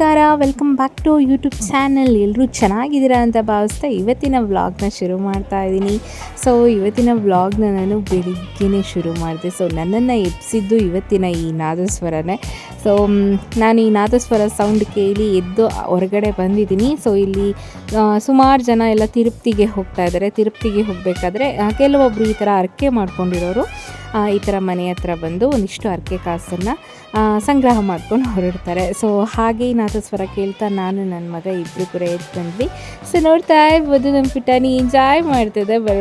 ನಮಸ್ಕಾರ welcome back to YouTube channel ಎಲ್ಲರೂ ಚೆನ್ನಾಗಿದ್ದೀರಾ ಅಂತ ಭಾವಿಸ್ತಾ ಇವತ್ತಿನ ವ್ಲಾಗ್ನ ಶುರು ಮಾಡ್ತಾ ಇದ್ದೀನಿ. ಸೊ ಇವತ್ತಿನ ವ್ಲಾಗ್ನ ನಾನು ಬೆಳಿಗ್ಗೆನೇ ಶುರು ಮಾಡಿದೆ. ಸೊ ನನ್ನನ್ನು ಎಬ್ಸಿದ್ದು ಇವತ್ತಿನ ಈ ನಾದಸ್ವರನೇ. ಸೊ ನಾನು ಈ ನಾದಸ್ವರ ಸೌಂಡ್ ಕೇಳಿ ಎದ್ದು ಹೊರಗಡೆ ಬಂದಿದ್ದೀನಿ. ಸೊ ಇಲ್ಲಿ ಸುಮಾರು ಜನ ಎಲ್ಲ ತಿರುಪ್ತಿಗೆ ಹೋಗ್ತಾ ಇದ್ದಾರೆ. ತಿರುಪ್ತಿಗೆ ಹೋಗಬೇಕಾದ್ರೆ ಕೆಲವೊಬ್ಬರು ಈ ಥರ ಅರ್ಕೆ ಮಾಡ್ಕೊಂಡಿರೋರು. ಈ ಥರ ಮನೆ ಹತ್ರ ಬಂದು ಒಂದಿಷ್ಟು ಅರ್ಕೆ ಕಾಸನ್ನು ಸಂಗ್ರಹ ಮಾಡ್ಕೊಂಡು ಹೊರಡ್ತಾರೆ. ಸೊ ಹಾಗೆ ನಾಥ ಸ್ವರ ಕೇಳ್ತಾ ನಾನು ನನ್ನ ಮಗ ಇಬ್ಬರು ಕೂಡ ಎದ್ದು ಬಂದ್ವಿ ಸೊ ನೋಡ್ತಾ ಇರ್ಬೋದು ನಮ್ಮ ಪುಟಾಣಿ. ಎಂಜಾಯ್ ಮಾಡ್ತಿದ್ದೆ ಬೆಳ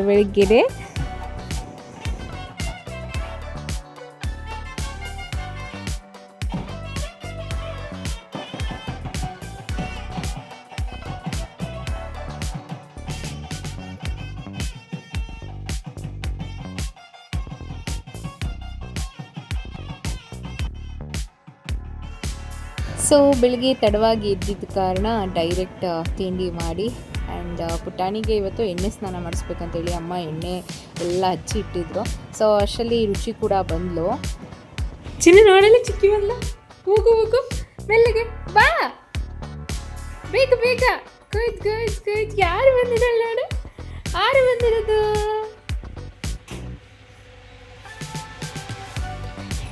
ಸೊ ಬೆಳಿಗ್ಗೆ ತಡವಾಗಿ ಎದ್ದಿದ್ದ ಕಾರಣ ಡೈರೆಕ್ಟ್ ತಿಂಡಿ ಮಾಡಿ ಆ್ಯಂಡ್ ಪುಟಾಣಿಗೆ ಇವತ್ತು ಎಣ್ಣೆ ಸ್ನಾನ ಮಾಡಿಸ್ಬೇಕಂತೇಳಿ ಅಮ್ಮ ಎಣ್ಣೆ ಎಲ್ಲ ಹಚ್ಚಿ ಇಟ್ಟಿದ್ರು. ಸೊ ಅಷ್ಟರಲ್ಲಿ ರುಚಿ ಕೂಡ ಬಂದ್ಲು. ಚಿನ್ನ ನೋಡಲಿ ಚಿಕ್ಕಿ ಬಂದ್ಲ ಹೋಗು. ಹೋಗು ಬಾ. ಬೇಗ ಬೇಗ. ಯಾರು ಬಂದಿರಲ್ಲ ನೋಡು? ಯಾರು ಬಂದಿರೋದು.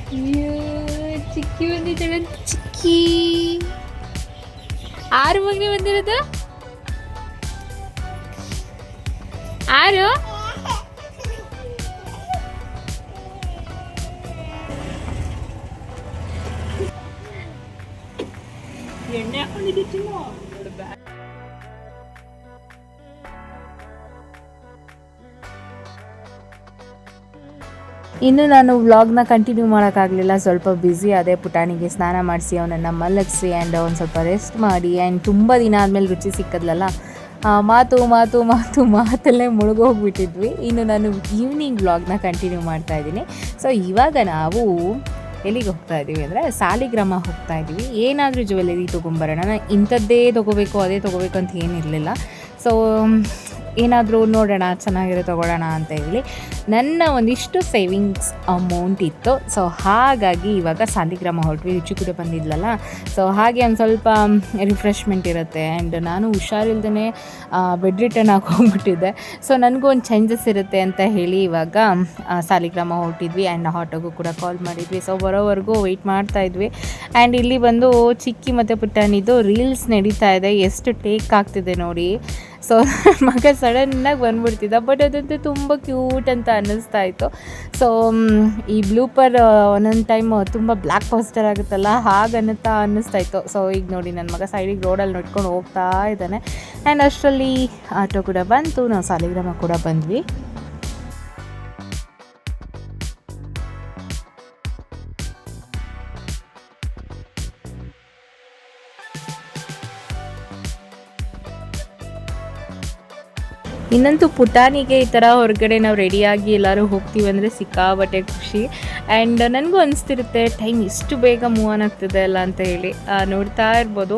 ಅಯ್ಯೋ, ಚಿಕ್ಕಿ ಬಂದಿದ್ದಾಳೆ ಚಿಕ್ಕಿ ಆರು ಮಗನೇ ಬಂದಿರೋದು? ಆರು? ಇನ್ನು ನಾನು ವ್ಲಾಗ್ನ ಕಂಟಿನ್ಯೂ ಮಾಡೋಕ್ಕಾಗಲಿಲ್ಲ. ಸ್ವಲ್ಪ ಬ್ಯುಸಿ ಅದೇ ಪುಟಾಣಿಗೆ ಸ್ನಾನ ಮಾಡಿಸಿ, ಅವನನ್ನು ಮಲಗಿಸಿ ಆ್ಯಂಡ್ ಅವ್ನು ಸ್ವಲ್ಪ ರೆಸ್ಟ್ ಮಾಡಿ ಆ್ಯಂಡ್ ತುಂಬ ದಿನ ಆದಮೇಲೆ ರುಚಿ ಸಿಕ್ಕದ್ಲಲ್ಲ? ಮಾತು ಮಾತು ಮಾತು, ಮಾತಲ್ಲೇ ಮುಳುಗೋಗ್ಬಿಟ್ಟಿದ್ವಿ. ಇನ್ನು ನಾನು ಈವ್ನಿಂಗ್ ವ್ಲಾಗ್ನ ಕಂಟಿನ್ಯೂ ಮಾಡ್ತಾ ಇದ್ದೀನಿ. ಸೊ ಇವಾಗ ನಾವು ಎಲ್ಲಿಗೆ ಹೋಗ್ತಾ ಇದ್ದೀವಿ ಅಂದರೆ ಸಾಲಿಗ್ರಾಮ ಹೋಗ್ತಾ ಇದ್ದೀವಿ. ಏನಾದರೂ ಜ್ಯುವೆಲರಿ ತೊಗೊಂಬರೋಣ. ನಾನು ಇಂಥದ್ದೇ ತೊಗೋಬೇಕು, ಅದೇ ತೊಗೋಬೇಕು ಅಂತ ಏನಿರಲಿಲ್ಲ. ಸೊ ಏನಾದರೂ ನೋಡೋಣ, ಚೆನ್ನಾಗಿರೋ ತೊಗೊಳ್ಳೋಣ ಅಂತ ಹೇಳಿ ನನ್ನ ಒಂದಿಷ್ಟು ಸೇವಿಂಗ್ಸ್ ಅಮೌಂಟ್ ಇತ್ತು. ಸೊ ಹಾಗಾಗಿ ಇವಾಗ ಸಾಲಿಗ್ರಾಮ ಹೊರಟ್ವಿ. ರುಚಿ ಕೂಡ ಬಂದಿದ್ಲಲ್ಲ. ಸೊ ಹಾಗೆ ಒಂದು ಸ್ವಲ್ಪ ರಿಫ್ರೆಶ್ಮೆಂಟ್ ಇರುತ್ತೆ. ಆ್ಯಂಡ್ ನಾನು ಹುಷಾರಿಲ್ದೇ ಬೆಡ್ ರಿಟರ್ನ್ ಆಗಿ ಸೊ ನನಗೂ ಒಂದು ಚೇಂಜಸ್ ಇರುತ್ತೆ ಅಂತ ಹೇಳಿ ಇವಾಗ ಸಾಲಿಗ್ರಾಮ ಹೊರಟಿದ್ವಿ. ಆ್ಯಂಡ್ ಆಟೋಗೂ ಕೂಡ ಕಾಲ್ ಮಾಡಿದ್ವಿ. ಸೊ ಬರೋವರೆಗೂ ವೆಯ್ಟ್ ಮಾಡ್ತಾ ಇದ್ವಿ. ಆ್ಯಂಡ್ ಇಲ್ಲಿ ಬಂದು ಚಿಕ್ಕಿ ಮತ್ತು ಪುಟ್ಟನಿದ್ದು ರೀಲ್ಸ್ ನಡೀತಾ ಇದೆ. ಎಷ್ಟು ಟೇಕ್ ಆಗ್ತಿದೆ ನೋಡಿ. ಸೊ ಮಗ ಸಡನ್ನಾಗಿ ಬಂದ್ಬಿಡ್ತಿದ್ದ. ಬಟ್ ಅದಂತೂ ತುಂಬ ಕ್ಯೂಟ್ ಅಂತ ಅನ್ನಿಸ್ತಾ ಇತ್ತು. ಸೊ ಈ ಬ್ಲೂಪರ್ ಒಂದೊಂದು ಟೈಮ್ ತುಂಬ ಬ್ಲ್ಯಾಕ್ ಪಾಸ್ಟರ್ ಆಗುತ್ತಲ್ಲ ಹಾಗನ್ನುತ್ತಾ ಅನ್ನಿಸ್ತಾ ಇತ್ತು. ಸೊ ಈಗ ನೋಡಿ ನನ್ನ ಮಗ ಸೈಡಿಗೆ ರೋಡಲ್ಲಿ ನೋಡ್ಕೊಂಡು ಹೋಗ್ತಾ ಇದ್ದಾನೆ. ಆ್ಯಂಡ್ ಅಷ್ಟರಲ್ಲಿ ಆಟೋ ಕೂಡ ಬಂತು. ನಾವು ಸಾಲಿಗ್ರಾಮ ಕೂಡ ಬಂದ್ವಿ. ಇನ್ನಂತೂ ಪುಟಾಣಿಗೆ ಈ ಥರ ಹೊರಗಡೆ ನಾವು ರೆಡಿಯಾಗಿ ಎಲ್ಲರೂ ಹೋಗ್ತೀವಿ ಅಂದರೆ ಸಿಕ್ಕಾಬಟ್ಟೆ ಖುಷಿ. ಆ್ಯಂಡ್ ನನಗೂ ಅನಿಸ್ತಿರುತ್ತೆ, ಟೈಮ್ ಇಷ್ಟು ಬೇಗ ಮೂವ್ ಆನ್ ಆಗ್ತದೆ ಅಲ್ಲ? ಅಂತ ಹೇಳಿ. ನೋಡ್ತಾ ಇರ್ಬೋದು.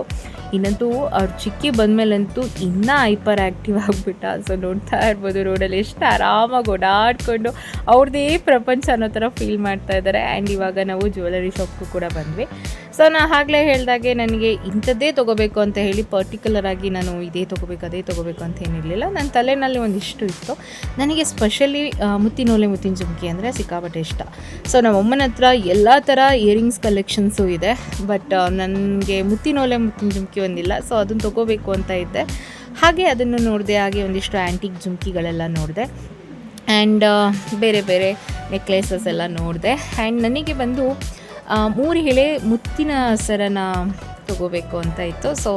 ಇನ್ನಂತೂ ಅವ್ರು ಚಿಕ್ಕಿ ಬಂದಮೇಲಂತೂ ಇನ್ನೂ ಹೈಪರ್ ಆ್ಯಕ್ಟಿವ್ ಆಗಿಬಿಟ್ಟ. ಸೊ ನೋಡ್ತಾ ಇರ್ಬೋದು ರೋಡಲ್ಲಿ ಎಷ್ಟು ಆರಾಮಾಗಿ ಓಡಾಡಿಕೊಂಡು ಅವ್ರದ್ದೇ ಪ್ರಪಂಚ ಅನ್ನೋ ಥರ ಫೀಲ್ ಮಾಡ್ತಾ ಇದ್ದಾರೆ. ಆ್ಯಂಡ್ ಇವಾಗ ನಾವು ಜ್ಯುವೆಲರಿ ಶಾಪ್ಗೂ ಕೂಡ ಬಂದ್ವಿ. ಸೊ ನಾ ಆಗಲೇ ಹೇಳಿದಾಗೆ ನನಗೆ ಇಂಥದ್ದೇ ತೊಗೋಬೇಕು ಅಂತ ಹೇಳಿ ಪರ್ಟಿಕ್ಯುಲರ್ ಆಗಿ ನಾನು ಇದೇ ತೊಗೋಬೇಕು, ಅದೇ ತೊಗೋಬೇಕು ಅಂತ ಏನಿರಲಿಲ್ಲ. ನನ್ನ ತಲೆನಲ್ಲಿ ಒಂದಿಷ್ಟು ಇತ್ತು. ನನಗೆ ಸ್ಪೆಷಲಿ ಮುತ್ತಿನೋಲೆ, ಮುತ್ತಿನ ಜುಮ್ಕಿ ಅಂದರೆ ಸಿಕ್ಕಾಪಟ್ಟೆ ಇಷ್ಟ. ಸೊ ನಮ್ಮಮ್ಮನ ಹತ್ರ ಎಲ್ಲ ಥರ ಇಯರಿಂಗ್ಸ್ ಕಲೆಕ್ಷನ್ಸು ಇದೆ. ಬಟ್ ನನಗೆ ಮುತ್ತಿನೋಲೆ, ಮುತ್ತಿನ ಜುಮ್ಕಿ ಒಂದಿಲ್ಲ. ಸೊ ಅದನ್ನು ತೊಗೋಬೇಕು ಅಂತ ಇದ್ದೆ. ಹಾಗೆ ಅದನ್ನು ನೋಡಿದೆ, ಹಾಗೆ ಒಂದಿಷ್ಟು ಆ್ಯಂಟಿಕ್ ಜುಮ್ಕಿಗಳೆಲ್ಲ ನೋಡಿದೆ. ಆ್ಯಂಡ್ ಬೇರೆ ಬೇರೆ ನೆಕ್ಲೇಸಸ್ ಎಲ್ಲ ನೋಡಿದೆ. ಆ್ಯಂಡ್ ನನಗೆ ಬಂದು ಮೂರು ಎಳೆ ಮುತ್ತಿನ ಸರನ ತಗೋಬೇಕು ಅಂತ ಇತ್ತು. ಸೊ